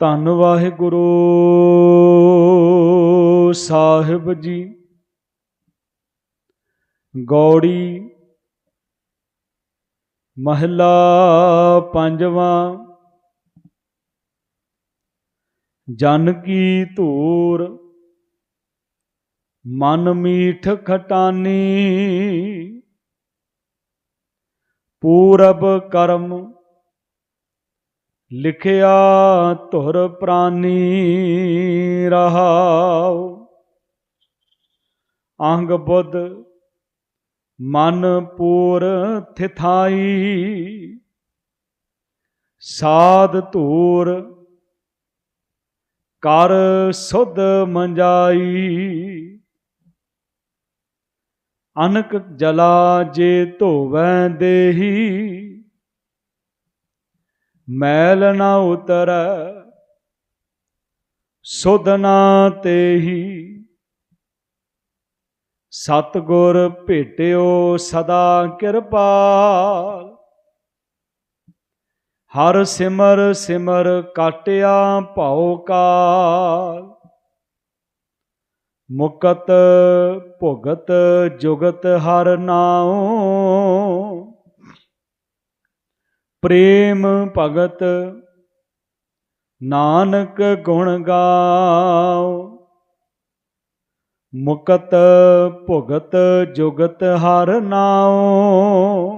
ਧੰਨ ਵਾਹਿਗੁਰੂ ਸਾਹਿਬ ਜੀ। ਗੌੜੀ ਮਹਲਾ ਪੰਜਵਾਂ। ਜਨ ਕੀ ਧੂਰ, ਮਨ ਮੀਠ ਖਟਾਨੀ। ਪੂਰਬ ਕਰਮ ਲਿਖਿਆ ਧੁਰ ਪ੍ਰਾਨੀ ਰਹਾਉ। ਅੰਗ ਬੁੱਧ ਮਨ ਪੂਰ ਥਿਥਾਈ। ਸਾਧ ਧੂਰ ਕਰ ਸੁਧ ਮੰਜਾਈ। ਅਨਕ ਜਲਾ ਜੇ ਧੋਵੈ ਦੇਹੀ। ਮੈਲ ਨਾ ਉਤਰੈ, ਸੁਧ ਨਾ ਤੇਹੀ। ਸਤਗੁਰ ਭੇਟਿਓ ਸਦਾ ਕਿਰਪਾਲ। ਹਰ ਸਿਮਰ ਸਿਮਰ ਕਾਟਿਆ ਭਉ ਕਾਲ। ਮੁਕਤ ਭੁਗਤ ਜੁਗਤ ਹਰ ਨਾਉ। ਪ੍ਰੇਮ ਭਗਤ ਨਾਨਕ ਗੁਣ ਗਾਓ। ਮੁਕਤ ਭੁਗਤ ਜੁਗਤ ਹਰ ਨਾਉ।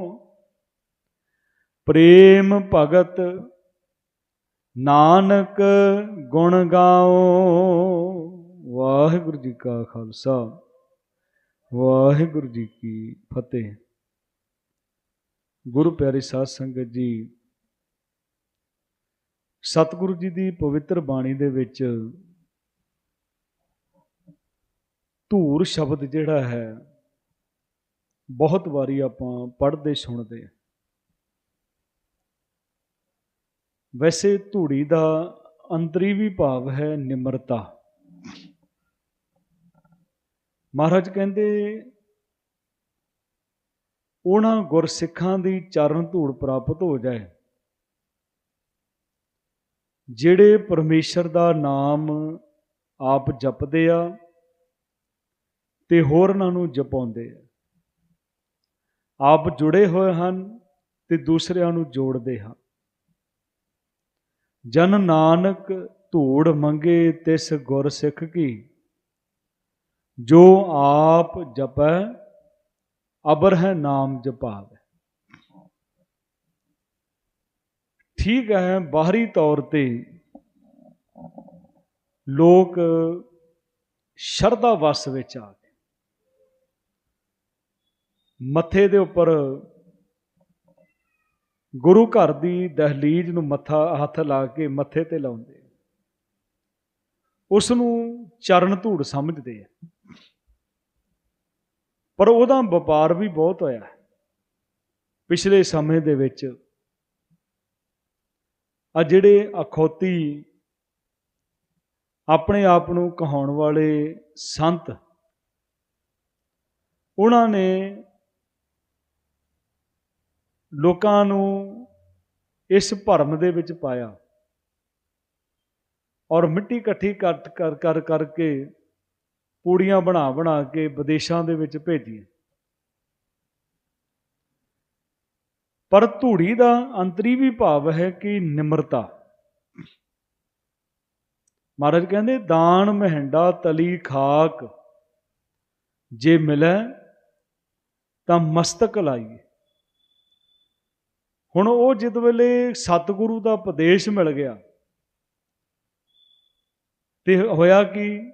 ਪ੍ਰੇਮ ਭਗਤ ਨਾਨਕ ਗੁਣ ਗਾਓ। ਵਾਹਿਗੁਰੂ ਜੀ ਕਾ ਖਾਲਸਾ। ਵਾਹਿਗੁਰੂ ਜੀ ਕੀ ਫਤਿਹ। ਗੁਰੂ ਪਿਆਰੀ ਸਾਧ ਸੰਗਤ ਜੀ, ਸਤਿਗੁਰੂ ਜੀ ਦੀ ਪਵਿੱਤਰ ਬਾਣੀ ਦੇ ਵਿੱਚ ਧੂਰ ਸ਼ਬਦ ਜਿਹੜਾ ਹੈ, ਬਹੁਤ ਵਾਰੀ ਆਪਾਂ ਪੜ੍ਹਦੇ ਸੁਣਦੇ ਹਾਂ। ਵੈਸੇ ਧੂੜੀ ਦਾ ਅੰਤਰੀ ਵੀ ਭਾਵ ਹੈ ਨਿਮਰਤਾ। ਮਹਾਰਾਜ ਕਹਿੰਦੇ ਉਹਨਾਂ ਗੁਰਸਿੱਖਾਂ ਦੀ ਚਰਨ ਧੂੜ ਪ੍ਰਾਪਤ ਹੋ ਜਾਏ। ਜਿਹੜੇ ਪਰਮੇਸ਼ਰ ਦਾ ਨਾਮ ਆਪ ਜਪਦੇ ਆ ਤੇ ਹੋਰਨਾਂ ਨੂੰ ਜਪਾਉਂਦੇ ਆ। ਆਪ ਜੁੜੇ ਹੋਏ ਹਨ ਤੇ ਦੂਸਰਿਆਂ ਨੂੰ ਜੋੜਦੇ ਹਨ ਜਨ ਨਾਨਕ ਧੂੜ ਮੰਗੇ ਤਿਸ ਗੁਰ ਸਿੱਖ ਕੀ, ਜੋ ਆਪ ਜਪੈ ਅਬਰ ਹੈ, ਨਾਮ ਜਪਾਵੇ ਠੀਕ ਹੈ, ਬਾਹਰੀ ਤੌਰ ਤੇ ਲੋਕ ਸ਼ਰਧਾ ਵਸ ਵਿੱਚ ਆ ਗਏ। ਮੱਥੇ ਦੇ ਉੱਪਰ ਗੁਰੂ ਘਰ ਦੀ ਦਹਲੀਜ਼ ਨੂੰ ਮੱਥਾ, ਹੱਥ ਲਾ ਕੇ ਮੱਥੇ ਤੇ ਲਾਉਂਦੇ ਉਸ ਨੂੰ ਚਰਨ ਧੂੜ ਸਮਝਦੇ ਆ। ਪਰ ਉਹਦਾ ਵਪਾਰ ਵੀ ਬਹੁਤ ਹੋਇਆ ਪਿਛਲੇ ਸਮੇਂ ਦੇ ਵਿੱਚ ਆ ਜਿਹੜੇ ਅਖੌਤੀ ਆਪਣੇ ਆਪ ਨੂੰ ਕਹਾਉਣ ਵਾਲੇ ਸੰਤ, ਉਹਨਾਂ ਨੇ ਲੋਕਾਂ ਨੂੰ ਇਸ ਭਰਮ ਦੇ ਵਿੱਚ ਪਾਇਆ ਔਰ ਮਿੱਟੀ ਇਕੱਠੀ ਕਰ ਕਰ ਕਰ, ਕਰਕੇ ਪੂੜੀਆਂ ਬਣਾ ਬਣਾ ਕੇ ਵਿਦੇਸ਼ਾਂ ਦੇ ਵਿੱਚ ਭੇਜੀਆਂ। ਪਰ ਧੂੜੀ ਦਾ ਅੰਤਰੀ ਵੀ ਭਾਵ ਹੈ ਕਿ ਨਿਮਰਤਾ। ਮਹਾਰਾਜ ਕਹਿੰਦੇ, ਦਾਨ ਮਹਿੰਡਾ ਤਲੀ ਖਾਕ, ਜੇ ਮਿਲੇ ਤਾਂ ਮਸਤਕ ਲਾਈਏ। ਹੁਣ ਉਹ ਜਿਤ ਵੇਲੇ ਸਤਿਗੁਰੂ ਦਾ ਉਪਦੇਸ਼ ਮਿਲ ਗਿਆ ਤੇ ਹੋਇਆ ਕਿ?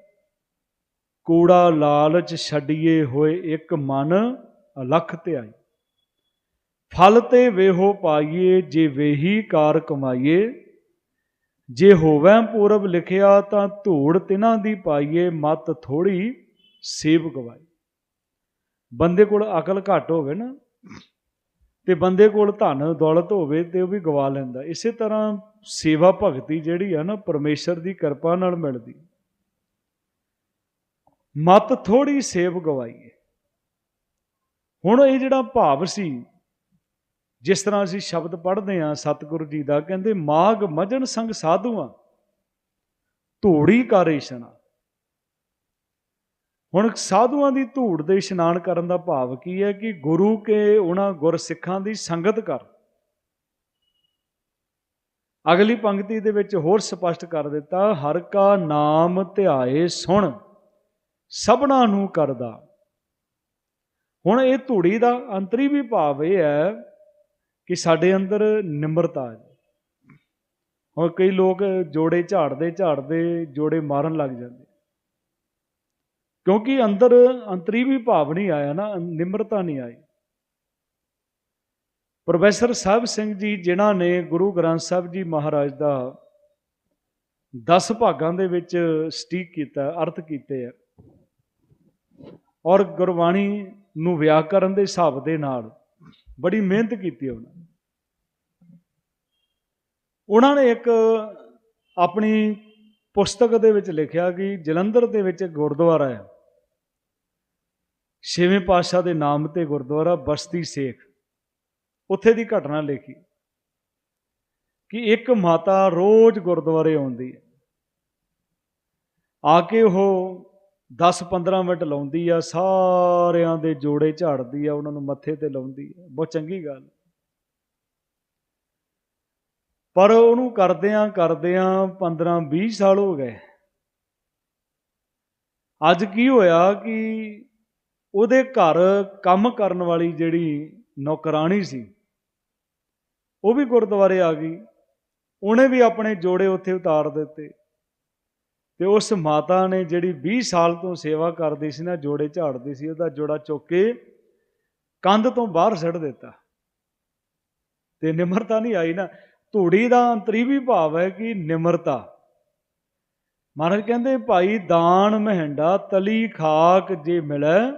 ਕੂੜਾ ਲਾਲਚ ਛੱਡੀਏ ਹੋਏ ਇੱਕ ਮਨ ਅਲਖ ਤੇ ਆਈ। ਫਲ ਤੇ ਵੇਹੋ ਪਾਈਏ, ਜੇ ਵੇਹੀ ਕਾਰ ਕਮਾਈਏ। ਜੇ ਹੋਵੇ ਪੂਰਬ ਲਿਖਿਆ, ਤਾਂ ਧੂੜ ਤਿਨਾਂ ਦੀ ਪਾਈਏ, ਮਤ ਥੋੜੀ ਸੇਵ ਗਵਾਈ। ਬੰਦੇ ਕੋਲ ਅਕਲ ਘੱਟ ਹੋਵੇ ਨਾ, ਤੇ ਬੰਦੇ ਕੋਲ ਧਨ ਦੌਲਤ ਹੋਵੇ, ਤੇ ਉਹ ਵੀ ਗਵਾ ਲੈਂਦਾ। ਇਸੇ ਤਰ੍ਹਾਂ ਸੇਵਾ ਭਗਤੀ ਜਿਹੜੀ ਆ ਨਾ, ਪਰਮੇਸ਼ਰ ਦੀ ਕਿਰਪਾ ਨਾਲ ਮਿਲਦੀ। ਮਤ ਥੋੜੀ ਸੇਵ ਗਵਾਈਏ। ਹੁਣ ਇਹ ਜਿਹੜਾ ਭਾਵ ਸੀ, ਜਿਸ ਤਰ੍ਹਾਂ ਅਸੀਂ ਸ਼ਬਦ ਪੜ੍ਹਦੇ ਹਾਂ, ਸਤਿਗੁਰੂ ਜੀ ਦਾ, ਕਹਿੰਦੇ ਮਾਗ ਮਜਨ ਸੰਗ ਸਾਧੂਆਂ, ਧੂੜੀ ਕਰ ਇਸ਼ਨਾਨ। ਹੁਣ ਸਾਧੂਆਂ ਦੀ ਧੂੜ ਦੇ ਇਸ਼ਨਾਨ ਕਰਨ ਦਾ ਭਾਵ ਕੀ ਹੈ ਕਿ ਗੁਰੂ ਕੇ ਉਹਨਾਂ ਗੁਰਸਿੱਖਾਂ ਦੀ ਸੰਗਤ ਕਰ। ਅਗਲੀ ਪੰਕਤੀ ਦੇ ਵਿੱਚ ਹੋਰ ਸਪਸ਼ਟ ਕਰ ਦਿੱਤਾ, ਹਰ ਕਾ ਨਾਮ ਧਿਆਏ ਸੁਣ। ਸਭਨਾ ਨੂੰ ਕਰਦਾ। ਹੁਣ ਇਹ ਧੂੜੀ ਦਾ ਅੰਤਰੀ ਵੀ ਭਾਵ ਇਹ ਹੈ ਕਿ ਸਾਡੇ ਅੰਦਰ ਨਿਮਰਤਾ ਹੈ। ਹੁਣ ਕਈ ਲੋਕ ਜੋੜੇ ਝਾੜਦੇ ਝਾੜਦੇ ਜੋੜੇ ਮਾਰਨ ਲੱਗ ਜਾਂਦੇ। ਕਿਉਂਕਿ ਅੰਦਰ ਅੰਤਰੀ ਵੀ ਭਾਵ ਨਹੀਂ ਆਇਆ ਨਾ ਨਿਮਰਤਾ ਨਹੀਂ ਆਈ। ਪ੍ਰੋਫੈਸਰ ਸਾਹਿਬ ਸਿੰਘ ਜੀ, ਜਿਨ੍ਹਾਂ ਨੇ ਗੁਰੂ ਗ੍ਰੰਥ ਸਾਹਿਬ ਜੀ ਮਹਾਰਾਜ ਦਾ 10 ਭਾਗਾਂ ਦੇ ਵਿੱਚ ਸਟੀਕ ਕੀਤਾ, ਅਰਥ ਕੀਤੇ ਆ। ਔਰ ਗੁਰਬਾਣੀ ਨੂੰ ਵਿਆਕਰਨ ਦੇ ਹਿਸਾਬ ਦੇ ਨਾਲ ਬੜੀ ਮਿਹਨਤ ਕੀਤੀ ਉਹਨਾਂ ਨੇ। ਉਹਨਾਂ ਨੇ ਇੱਕ ਆਪਣੀ ਪੁਸਤਕ ਦੇ ਵਿੱਚ ਲਿਖਿਆ ਕਿ ਜਲੰਧਰ ਦੇ ਵਿੱਚ ਗੁਰਦੁਆਰਾ ਹੈ ਛੇਵੇਂ ਪਾਤਸ਼ਾਹ ਦੇ ਨਾਮ ਤੇ ਗੁਰਦੁਆਰਾ ਬਸਤੀ ਸੇਖ। ਉੱਥੇ ਦੀ ਘਟਨਾ ਲਿਖੀ ਕਿ ਇੱਕ ਮਾਤਾ ਰੋਜ਼ ਗੁਰਦੁਆਰੇ ਆਉਂਦੀ ਹੈ। ਆ ਕੇ ਉਹ 10-15 ਮਿੰਟ ਲਾਉਂਦੀ ਆ, ਸਾਰਿਆਂ ਦੇ ਜੋੜੇ ਝਾੜਦੀ ਆ, ਉਹਨਾਂ ਨੂੰ ਮੱਥੇ ਤੇ ਲਾਉਂਦੀ ਆ। ਬਹੁਤ ਚੰਗੀ ਗੱਲ। ਪਰ ਉਹਨੂੰ ਕਰਦਿਆਂ ਕਰਦਿਆਂ 15-20 ਸਾਲ ਹੋ ਗਏ। ਅੱਜ ਕੀ ਹੋਇਆ ਕਿ ਉਹਦੇ ਘਰ ਕੰਮ ਕਰਨ ਵਾਲੀ ਜਿਹੜੀ ਨੌਕਰਾਣੀ ਸੀ, ਉਹ ਵੀ ਗੁਰਦੁਆਰੇ ਆ ਗਈ। ਉਹਨੇ ਵੀ ਆਪਣੇ ਜੋੜੇ ਉੱਥੇ ਉਤਾਰ ਦਿੱਤੇ। ਤੇ ਉਸ ਮਾਤਾ ਨੇ ਜਿਹੜੀ 20 ਸਾਲ ਤੋਂ ਸੇਵਾ ਕਰਦੀ ਸੀ ਨਾ, ਜੋੜੇ ਝਾੜਦੀ ਸੀ, ਉਹਦਾ ਜੋੜਾ ਚੁੱਕ ਕੇ ਕੰਧ ਤੋਂ ਬਾਹਰ ਸੱਟ ਦਿੱਤਾ। ਤੇ ਨਿਮਰਤਾ ਨਹੀਂ ਆਈ ਨਾ। ਧੂੜੀ ਦਾ ਅੰਤਰੀ ਵੀ ਭਾਵ ਹੈ ਕਿ ਨਿਮਰਤਾ। ਮਹਾਰਾਜ ਕਹਿੰਦੇ, ਭਾਈ ਦਾਨ ਮਹਿੰਡਾ, ਤਲੀ ਖਾਕ ਜੇ ਮਿਲੈ,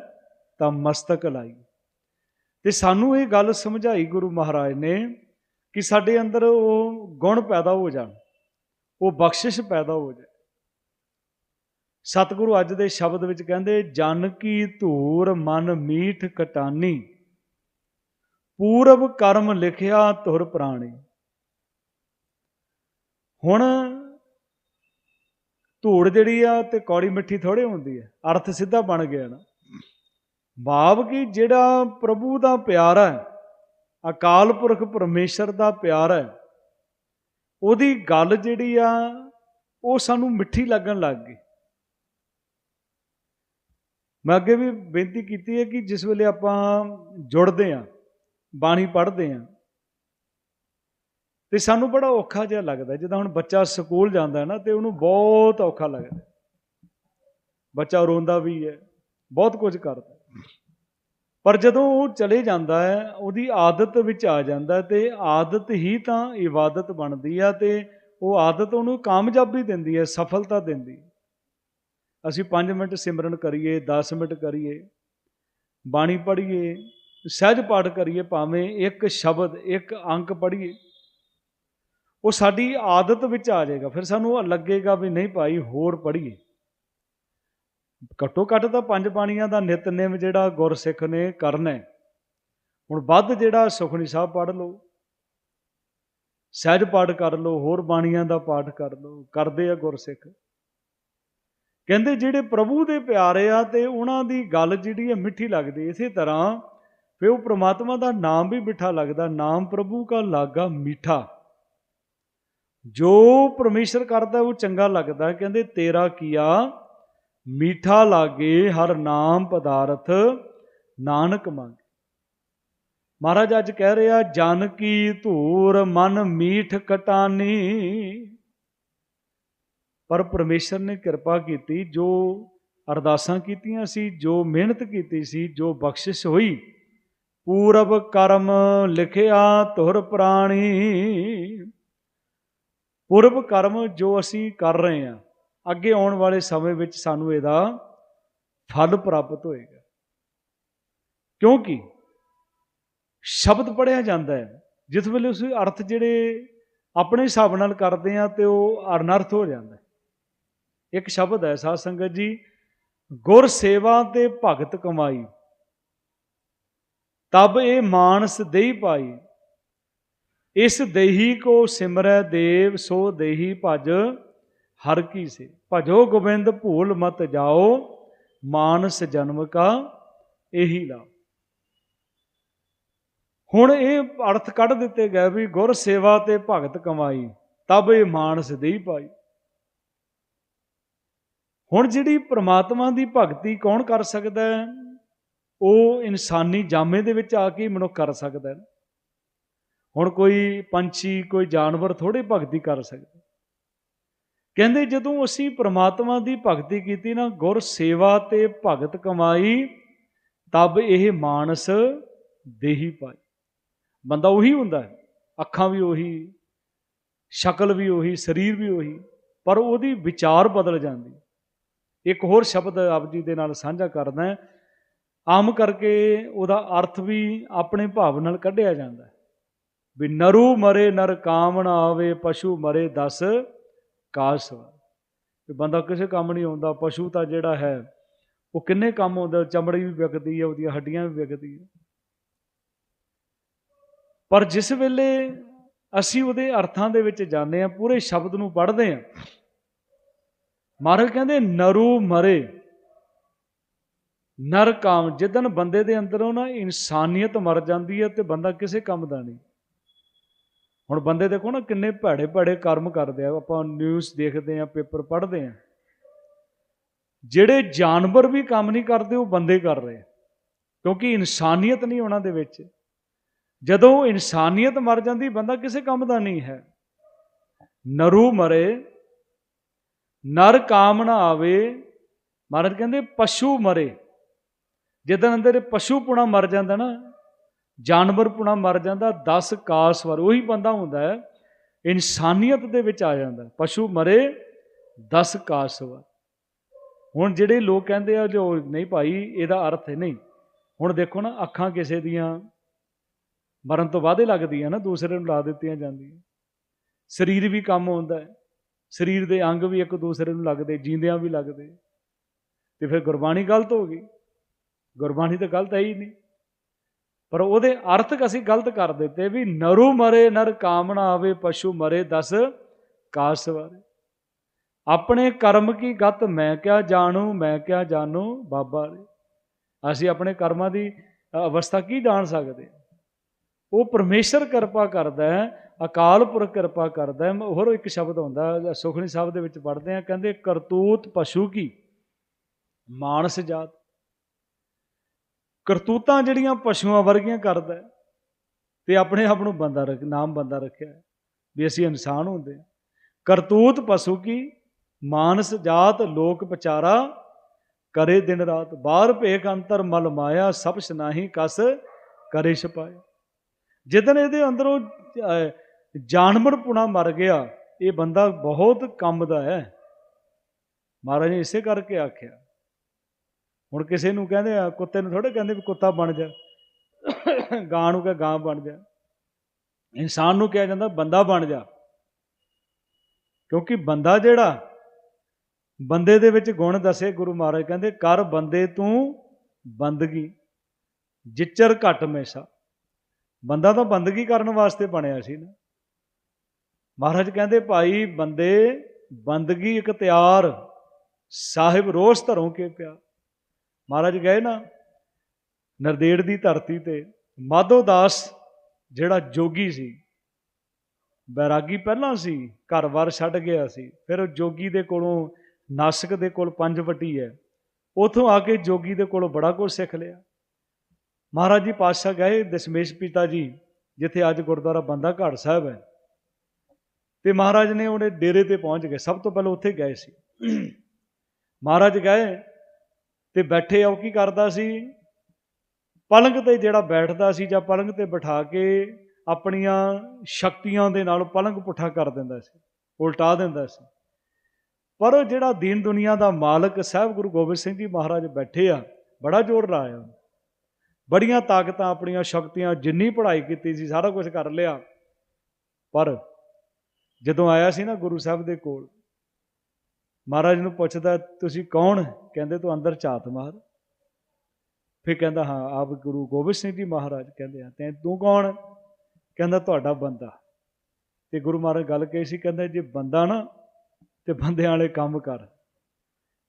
ਤਾਂ ਮਸਤਕ ਲਾਈ। ਤੇ ਸਾਨੂੰ ਇਹ ਗੱਲ ਸਮਝਾਈ ਗੁਰੂ ਮਹਾਰਾਜ ਨੇ ਕਿ ਸਾਡੇ ਅੰਦਰ ਉਹ ਗੁਣ ਪੈਦਾ ਹੋ ਜਾਣ, ਉਹ ਬਖਸ਼ਿਸ਼ ਪੈਦਾ ਹੋ ਜਾਏ। ਸਤਿਗੁਰੂ ਅੱਜ ਦੇ ਸ਼ਬਦ ਵਿੱਚ ਕਹਿੰਦੇ, ਜਨ ਕੀ ਧੂਰ ਮਨ ਮੀਠ ਕਟਾਨੀ, ਪੂਰਬ ਕਰਮ ਲਿਖਿਆ ਧੁਰ ਪ੍ਰਾਣੀ। ਹੁਣ ਧੂੜ ਜਿਹੜੀ ਆ ਤੇ ਕੌੜੀ ਮਿੱਠੀ ਥੋੜੇ ਹੁੰਦੀ ਹੈ ਅਰਥ ਸਿੱਧਾ ਬਣ ਗਿਆ ਨਾ। ਭਾਵ ਕਿ ਜਿਹੜਾ ਪ੍ਰਭੂ ਦਾ ਪਿਆਰ ਹੈ, ਅਕਾਲ ਪੁਰਖ ਪਰਮੇਸ਼ਰ ਦਾ ਪਿਆਰ ਹੈ, ਉਹਦੀ ਗੱਲ ਜਿਹੜੀ ਆ, ਉਹ ਸਾਨੂੰ ਮਿੱਠੀ ਲੱਗਣ ਲੱਗ ਗਈ। ਮੈਂ ਅੱਗੇ ਵੀ ਬੇਨਤੀ ਕੀਤੀ ਹੈ ਕਿ ਜਿਸ ਵੇਲੇ ਆਪਾਂ ਜੁੜਦੇ ਆਂ ਬਾਣੀ ਪੜ੍ਹਦੇ ਆਂ ਤੇ ਸਾਨੂੰ ਬੜਾ ਔਖਾ ਜਿਹਾ ਲੱਗਦਾ ਜਦੋਂ ਹੁਣ ਬੱਚਾ ਸਕੂਲ ਜਾਂਦਾ ਨਾ, ਤੇ ਉਹਨੂੰ ਬਹੁਤ ਔਖਾ ਲੱਗਦਾ ਬੱਚਾ ਰੋਂਦਾ ਵੀ ਹੈ, ਬਹੁਤ ਕੁਝ ਕਰਦਾ ਪਰ ਜਦੋਂ ਉਹ ਚਲੇ ਜਾਂਦਾ ਹੈ, ਉਹਦੀ ਆਦਤ ਵਿੱਚ ਆ ਜਾਂਦਾ ਤੇ ਆਦਤ ਹੀ ਤਾਂ ਇਬਾਦਤ ਬਣਦੀ ਆ ਤੇ ਉਹ ਆਦਤ ਉਹਨੂੰ ਕਾਮਯਾਬੀ ਦਿੰਦੀ ਹੈ, ਸਫਲਤਾ ਦਿੰਦੀ ਅਸੀਂ 5 ਮਿੰਟ ਸਿਮਰਨ ਕਰੀਏ 10 ਮਿੰਟ ਕਰੀਏ, ਬਾਣੀ ਪੜ੍ਹੀਏ, ਸਹਿਜ ਪਾਠ ਕਰੀਏ, ਭਾਵੇਂ ਇੱਕ ਸ਼ਬਦ, ਇੱਕ ਅੰਕ ਪੜ੍ਹੀਏ, ਉਹ ਸਾਡੀ ਆਦਤ ਵਿੱਚ ਆ ਜਾਏਗਾ। ਫਿਰ ਸਾਨੂੰ ਲੱਗੇਗਾ ਵੀ ਨਹੀਂ ਭਾਈ, ਹੋਰ ਪੜ੍ਹੀਏ। ਘੱਟੋ ਘੱਟ ਤਾਂ ਪੰਜ ਬਾਣੀਆਂ ਦਾ ਨਿਤਨੇਮ ਜਿਹੜਾ ਗੁਰਸਿੱਖ ਨੇ ਕਰਨਾ ਹੁਣ ਵੱਧ ਜਿਹੜਾ ਸੁਖਣੀ ਸਾਹਿਬ ਪੜ੍ਹ ਲਓ, ਸਹਿਜ ਪਾਠ ਕਰ ਲਓ, ਹੋਰ ਬਾਣੀਆਂ ਦਾ ਪਾਠ ਕਰ ਲਓ, ਕਰਦੇ ਆ ਗੁਰਸਿੱਖ। ਕਹਿੰਦੇ ਜਿਹੜੇ ਪ੍ਰਭੂ ਦੇ ਪਿਆਰੇ ਆ ਤੇ ਉਹਨਾਂ ਦੀ ਗੱਲ ਜਿਹੜੀ ਹੈ ਮਿੱਠੀ ਲੱਗਦੀ ਇਸੇ ਤਰ੍ਹਾਂ ਫਿਰ ਉਹ ਪ੍ਰਮਾਤਮਾ ਦਾ ਨਾਮ ਵੀ ਮਿੱਠਾ ਲੱਗਦਾ, ਨਾਮ ਪ੍ਰਭੂ ਕਾ ਲਾਗਾ ਮਿੱਠਾ। ਜੋ ਪਰਮੇਸ਼ਰ ਕਰਦਾ ਉਹ ਚੰਗਾ ਲੱਗਦਾ। ਕਹਿੰਦੇ ਤੇਰਾ ਕੀਆ ਮੀਠਾ ਲਾਗੇ ਹਰ ਨਾਮ ਪਦਾਰਥ ਨਾਨਕ ਮੰਗ। ਮਹਾਰਾਜ ਅੱਜ ਕਹਿ ਰਿਹਾ, ਜਨ ਕੀ ਧੂਰ ਮਨ ਮੀਠ ਕਟਾਨੀ। ਪਰ ਪਰਮੇਸ਼ਰ ਨੇ ਕਿਰਪਾ ਕੀਤੀ, ਜੋ ਅਰਦਾਸਾਂ ਕੀਤੀਆਂ ਸੀ, ਜੋ ਮਿਹਨਤ ਕੀਤੀ ਸੀ, ਜੋ ਬਖਸ਼ਿਸ਼ ਹੋਈ, ਪੂਰਬ ਕਰਮ ਲਿਖਿਆ ਤੁਰ ਪ੍ਰਾਣੀ। ਪੂਰਬ ਕਰਮ ਜੋ ਅਸੀਂ ਕਰ ਰਹੇ ਹਾਂ, ਅੱਗੇ ਆਉਣ ਵਾਲੇ ਸਮੇਂ ਵਿੱਚ ਸਾਨੂੰ ਇਹਦਾ ਫਲ ਪ੍ਰਾਪਤ ਹੋਏਗਾ। ਕਿਉਂਕਿ ਸ਼ਬਦ ਪੜਿਆ ਜਾਂਦਾ ਹੈ, ਜਿਸ ਵੇਲੇ ਉਸ ਅਰਥ ਜਿਹੜੇ ਆਪਣੇ ਹਿਸਾਬ ਨਾਲ ਕਰਦੇ ਆ ਤੇ ਉਹ ਅਨਰਥ ਹੋ ਜਾਂਦਾ ਇੱਕ ਸ਼ਬਦ ਹੈ, ਸਾਧ ਸੰਗਤ ਜੀ, ਗੁਰ ਸੇਵਾ ਤੇ ਭਗਤ ਕਮਾਈ। ਤਬ ਇਹ ਮਾਨਸ ਦੇਈ ਪਾਈ। ਇਸ ਦੇਹੀ ਕੋ ਸਿਮਰੈ ਦੇਵ, ਸੋ ਦੇਹੀ ਭਜ, ਹਰ ਕੀ ਸੇ। ਭਜੋ ਗੋਬਿੰਦ, ਭੂਲ ਮਤ ਜਾਓ, ਮਾਨਸ ਜਨਮ ਕਾ ਇਹੀ ਲਾ। ਹੁਣ ਇਹ ਅਰਥ ਕੱਢ ਦਿੱਤੇ ਗਏ ਵੀ ਗੁਰ ਸੇਵਾ ਤੇ ਭਗਤ ਕਮਾਈ, ਤਬ ਇਹ ਮਾਨਸ ਦੇਈ ਪਾਈ। ਹੁਣ ਜਿਹੜੀ ਪ੍ਰਮਾਤਮਾ ਦੀ ਭਗਤੀ ਕੌਣ ਕਰ ਸਕਦਾ ਹੈ? ਉਹ ਇਨਸਾਨੀ ਜਾਮੇ ਦੇ ਵਿੱਚ ਆ ਕੇ ਮਨੁੱਖ ਕਰ ਸਕਦਾ ਹੈ। ਹੁਣ ਕੋਈ ਪੰਛੀ, ਕੋਈ ਜਾਨਵਰ ਥੋੜੇ ਭਗਤੀ ਕਰ ਸਕਦਾ ਕਹਿੰਦੇ ਜਦੋਂ ਅਸੀਂ ਪ੍ਰਮਾਤਮਾ ਦੀ ਭਗਤੀ ਕੀਤੀ ਨਾ, ਗੁਰ ਸੇਵਾ ਤੇ ਭਗਤ ਕਮਾਈ, ਤਬ ਇਹ ਮਾਨਸ ਦੇਹੀ ਪਾਈ। ਬੰਦਾ ਉਹੀ ਹੁੰਦਾ ਹੈ। ਅੱਖਾਂ ਵੀ ਉਹੀ, ਸ਼ਕਲ ਵੀ ਉਹੀ, ਸਰੀਰ ਵੀ ਉਹੀ, ਪਰ ਉਹਦੀ ਵਿਚਾਰ ਬਦਲ ਜਾਂਦੀ ਇੱਕ ਹੋਰ ਸ਼ਬਦ ਆਪ ਜੀ ਦੇ ਨਾਲ ਸਾਂਝਾ ਕਰਦਾ ਆਮ ਕਰਕੇ ਉਹਦਾ ਅਰਥ ਵੀ ਆਪਣੇ ਭਾਵ ਨਾਲ ਕੱਢਿਆ ਜਾਂਦਾ ਵੀ ਨਰੂ ਮਰੇ ਨਰ ਕਾਮਣ ਆਵੇ, ਪਸ਼ੂ ਮਰੇ ਦਸ ਕਾਸਵਾ ਵੀ ਬੰਦਾ ਕਿਸੇ ਕੰਮ ਨਹੀਂ ਆਉਂਦਾ, ਪਸ਼ੂ ਤਾਂ ਜਿਹੜਾ ਹੈ, ਉਹ ਕਿੰਨੇ ਕੰਮ ਆਉਂਦਾ, ਚਮੜੀ ਵੀ ਵਿਕਦੀ ਹੈ, ਉਹਦੀਆਂ ਹੱਡੀਆਂ ਵੀ ਵਿਕਦੀ ਹੈ। ਪਰ ਜਿਸ ਵੇਲੇ ਅਸੀਂ ਉਹਦੇ ਅਰਥਾਂ ਦੇ ਵਿੱਚ ਜਾਂਦੇ ਆ ਪੂਰੇ ਸ਼ਬਦ ਨੂੰ ਪੜ੍ਹਦੇ ਆ ਮਹਾਰਾਜ ਕਹਿੰਦੇ, ਨਰੂ ਮਰੇ। ਨਰ ਕਾਮ ਜਿੱਦਨ ਬੰਦੇ ਦੇ ਅੰਦਰੋਂ ਨਾ ਇਨਸਾਨੀਅਤ ਮਰ ਜਾਂਦੀ ਹੈ ਤੇ ਬੰਦਾ ਕਿਸੇ ਕੰਮ ਦਾ ਨਹੀਂ। ਹੁਣ ਬੰਦੇ ਦੇਖੋ ਨਾ ਕਿੰਨੇ ਭੈੜੇ ਭੈੜੇ ਕਰਮ ਕਰਦੇ ਆ। ਆਪਾਂ ਨਿਊਜ਼ ਦੇਖਦੇ ਆ, ਪੇਪਰ ਪੜ੍ਹਦੇ ਆ। ਜਿਹੜੇ ਜਾਨਵਰ ਵੀ ਕੰਮ ਨਹੀਂ ਕਰਦੇ, ਉਹ ਬੰਦੇ ਕਰ ਰਹੇ ਕਿਉਂਕਿ ਇਨਸਾਨੀਅਤ ਨਹੀਂ ਉਹਨਾਂ ਦੇ ਵਿੱਚ। ਜਦੋਂ ਇਨਸਾਨੀਅਤ ਮਰ ਜਾਂਦੀ, ਬੰਦਾ ਕਿਸੇ ਕੰਮ ਦਾ ਨਹੀਂ ਹੈ। ਨਰੂ ਮਰੇ ਨਰ ਕਾਮ ਨਾ ਆਵੇ, ਮਹਾਰਾਜ ਕਹਿੰਦੇ ਪਸ਼ੂ ਮਰੇ। ਜਦੋਂ ਅੰਦਰ ਪਸ਼ੂ ਪੁਣਾ ਮਰ ਜਾਂਦਾ ਨਾ, ਜਾਨਵਰ ਪੁਣਾ ਮਰ ਜਾਂਦਾ 10 ਕਾਸਵਰ ਉਹੀ ਬੰਦਾ ਹੁੰਦਾ ਹੈ, ਇਨਸਾਨੀਅਤ ਦੇ ਵਿੱਚ ਆ ਜਾਂਦਾ। ਪਸ਼ੂ ਮਰੇ 10 ਕਾਸਵਰ ਹੁਣ ਜਿਹੜੇ ਲੋਕ ਕਹਿੰਦੇ ਆ, ਜੋ ਨਹੀਂ ਭਾਈ, ਇਹਦਾ ਅਰਥ ਹੈ ਨਹੀਂ। ਹੁਣ ਦੇਖੋ ਨਾ, ਅੱਖਾਂ ਕਿਸੇ ਦੀਆਂ ਮਰਨ ਤੋਂ ਬਾਅਦ ਹੀ ਲੱਗਦੀਆਂ ਨਾ, ਦੂਸਰੇ ਨੂੰ ਲਾ ਦਿੱਤੀਆਂ ਜਾਂਦੀਆਂ। ਸਰੀਰ ਵੀ ਕੰਮ ਆਉਂਦਾ ਹੈ। ਸਰੀਰ ਦੇ ਅੰਗ ਵੀ ਇੱਕ ਦੂਸਰੇ ਨੂੰ ਲੱਗਦੇ, ਜੀਂਦਿਆਂ ਵੀ ਲੱਗਦੇ। ਤੇ ਫਿਰ ਗੁਰਬਾਣੀ ਗਲਤ ਹੋ ਗਈ। ਗੁਰਬਾਣੀ ਤਾਂ ਗਲਤ ਹੈ ਹੀ ਨਹੀਂ। ਪਰ ਉਹਦੇ ਅਰਥ ਅਸੀਂ ਗਲਤ ਕਰ ਦਿੱਤੇ ਵੀ ਨਰੂ ਮਰੇ ਨਰ ਕਾਮਣਾ ਆਵੇ, ਪਸ਼ੂ ਮਰੇ ਦਸ ਕਾਸ ਵਾਰੇ। ਆਪਣੇ ਕਰਮ ਕੀ ਗਤ ਮੈਂ ਕਿਆ ਜਾਣੂ, ਮੈਂ ਕਿਆ ਜਾਣੂ ਬਾਬਾ ਰੇ। ਅਸੀਂ ਆਪਣੇ ਕਰਮਾਂ ਦੀ ਅਵਸਥਾ ਕੀ ਜਾਣ ਸਕਦੇ? ਉਹ ਪਰਮੇਸ਼ਰ ਕਿਰਪਾ ਕਰਦਾ ਹੈ, ਅਕਾਲ ਪੁਰਖ ਕਿਰਪਾ ਕਰਦਾ ਹੈ। ਹੋਰ ਇੱਕ ਸ਼ਬਦ ਹੁੰਦਾ ਸੁਖਣੀ ਸਾਹਿਬ ਦੇ ਵਿੱਚ ਪੜ੍ਹਦੇ ਆ ਕਹਿੰਦੇ, ਕਰਤੂਤ ਪਸ਼ੂ ਕੀ? ਮਾਨਸ ਜਾਤ। ਕਰਤੂਤਾਂ ਜਿਹੜੀਆਂ ਪਸ਼ੂਆਂ ਵਰਗੀਆਂ ਕਰਦਾ ਤੇ ਆਪਣੇ ਆਪ ਨੂੰ ਬੰਦਾ ਰੱਖ, ਨਾਮ ਬੰਦਾ ਰੱਖਿਆ ਵੀ ਅਸੀਂ ਇਨਸਾਨ ਹੁੰਦੇ ਹਾਂ। ਕਰਤੂਤ ਪਸ਼ੂ ਕੀ? ਮਾਨਸ ਜਾਤ, ਲੋਕ ਵਿਚਾਰਾ ਕਰੇ ਦਿਨ ਰਾਤ। ਬਾਹਰ ਭੇਖ ਅੰਤਰ ਮਲ ਮਾਇਆ ਸਭ ਸਨਾਹੀ ਕਸ ਕਰੇ ਛਪਾਏ। ਜਿੱਦਨ ਇਹਦੇ ਅੰਦਰੋਂ ਜਾਨਵਰ ਪੁਣਾ ਮਰ ਗਿਆ, ਇਹ ਬੰਦਾ ਬਹੁਤ ਕੰਮ ਦਾ ਹੈ। ਮਹਾਰਾਜ ਨੇ ਇਸੇ ਕਰਕੇ ਆਖਿਆ। ਹੁਣ ਕਿਸੇ ਨੂੰ ਕਹਿੰਦੇ ਆ, ਕੁੱਤੇ ਨੂੰ ਥੋੜੇ ਕਹਿੰਦੇ ਵੀ ਕੁੱਤਾ ਬਣ ਜਾ। ਗਾਂ ਨੂੰ ਕਹੇ ਗਾਂ ਬਣ ਜਾ। ਇਨਸਾਨ ਨੂੰ ਕਿਹਾ ਜਾਂਦਾ, ਬੰਦਾ ਬਣ ਜਾ। ਕਿਉਂਕਿ ਬੰਦਾ ਜਿਹੜਾ, ਬੰਦੇ ਦੇ ਵਿੱਚ ਗੁਣ ਦੱਸੇ ਗੁਰੂ ਮਹਾਰਾਜ ਕਹਿੰਦੇ, ਕਰ ਬੰਦੇ ਤੂੰ ਬੰਦਗੀ, ਜਿੱਚਰ ਘਟ ਮੇਸਾ। ਬੰਦਾ ਤਾਂ ਬੰਦਗੀ ਕਰਨ ਵਾਸਤੇ ਬਣਿਆ ਸੀ ਨਾ। ਮਹਾਰਾਜ ਕਹਿੰਦੇ, ਭਾਈ, ਬੰਦੇ ਬੰਦਗੀ ਇਖਤਿਆਰ ਸਾਹਿਬ ਰੋਸ ਧਰੋਂ ਕੇ ਪਿਆ। ਮਹਾਰਾਜ ਗਏ ਨਾ ਨਰਦੇੜ ਦੀ ਧਰਤੀ ਤੇ। ਮਾਧੋ ਦਾਸ ਜਿਹੜਾ ਜੋਗੀ ਸੀ, ਬੈਰਾਗੀ ਪਹਿਲਾਂ ਸੀ, ਘਰ ਵਾਰ ਛੱਡ ਗਿਆ ਸੀ। ਫਿਰ ਉਹ ਜੋਗੀ ਦੇ ਕੋਲੋਂ ਨਾਸਕ ਦੇ ਕੋਲ ਪੰਜ ਵੱਟੀ ਹੈ। ਉਥੋਂ ਆ ਕੇ ਜੋਗੀ ਦੇ ਕੋਲੋਂ ਬੜਾ ਕੁਝ ਸਿੱਖ ਲਿਆ। ਮਹਾਰਾਜ ਜੀ, ਪਾਤਸ਼ਾਹ ਗਏ ਦਸ਼ਮੇਸ਼ ਪਿਤਾ ਜੀ, ਜਿੱਥੇ ਅੱਜ ਗੁਰਦੁਆਰਾ ਬੰਦਾ ਘਾਟ ਸਾਹਿਬ ਹੈ। ਤੇ ਮਹਾਰਾਜ ਨੇ ਉਹਨੇ ਡੇਰੇ ਤੇ ਪਹੁੰਚ ਗਏ। ਸਭ ਤੋਂ ਪਹਿਲਾਂ ਉੱਥੇ ਗਏ ਸੀ। ਮਹਾਰਾਜ ਗਏ ਤੇ ਬੈਠੇ ਆ ਉਹ ਕੀ ਕਰਦਾ ਸੀ? ਪਲੰਗ ਤੇ ਜਿਹੜਾ ਬੈਠਦਾ ਸੀ ਜਾਂ ਪਲੰਗ ਤੇ ਬਿਠਾ ਕੇ ਆਪਣੀਆਂ ਸ਼ਕਤੀਆਂ ਦੇ ਨਾਲ ਪਲੰਗ ਪੁੱਠਾ ਕਰ ਦਿੰਦਾ ਸੀ, ਉਲਟਾ ਦਿੰਦਾ ਸੀ। ਪਰ ਜਿਹੜਾ ਦੀਨ ਦੁਨੀਆ ਦਾ ਮਾਲਕ ਸਾਹਿਬ ਗੁਰੂ ਗੋਬਿੰਦ ਸਿੰਘ ਜੀ ਮਹਾਰਾਜ ਬੈਠੇ ਆ, ਬੜਾ ਜ਼ੋਰ ਲਾਇਆ ਬੜੀਆਂ ਤਾਕਤਾਂ ਆਪਣੀਆਂ ਸ਼ਕਤੀਆਂ, ਜਿੰਨੀ ਪੜ੍ਹਾਈ ਕੀਤੀ ਸੀ, ਸਾਰਾ ਕੁਝ ਕਰ ਲਿਆ। ਪਰ ਜਦੋਂ ਆਇਆ ਸੀ ਨਾ ਗੁਰੂ ਸਾਹਿਬ ਦੇ ਕੋਲ, ਮਹਾਰਾਜ ਨੂੰ ਪੁੱਛਦਾ, ਤੁਸੀਂ ਕੌਣ? ਕਹਿੰਦੇ, ਤੂੰ ਅੰਦਰ ਝਾਤ ਮਾਰ। ਫਿਰ ਕਹਿੰਦਾ, ਹਾਂ, ਆਪ ਗੁਰੂ ਗੋਬਿੰਦ ਸਿੰਘ ਜੀ ਮਹਾਰਾਜ, ਕਹਿੰਦੇ ਆ ਤੇ ਤੂੰ ਕੌਣ? ਕਹਿੰਦਾ, ਤੁਹਾਡਾ ਬੰਦਾ। ਤੇ ਗੁਰੂ ਮਹਾਰਾਜ ਗੱਲ ਕਹੀ ਸੀ, ਕਹਿੰਦਾ, ਜੇ ਬੰਦਾ ਨਾ, ਤੇ ਬੰਦਿਆਂ ਵਾਲੇ ਕੰਮ ਕਰ।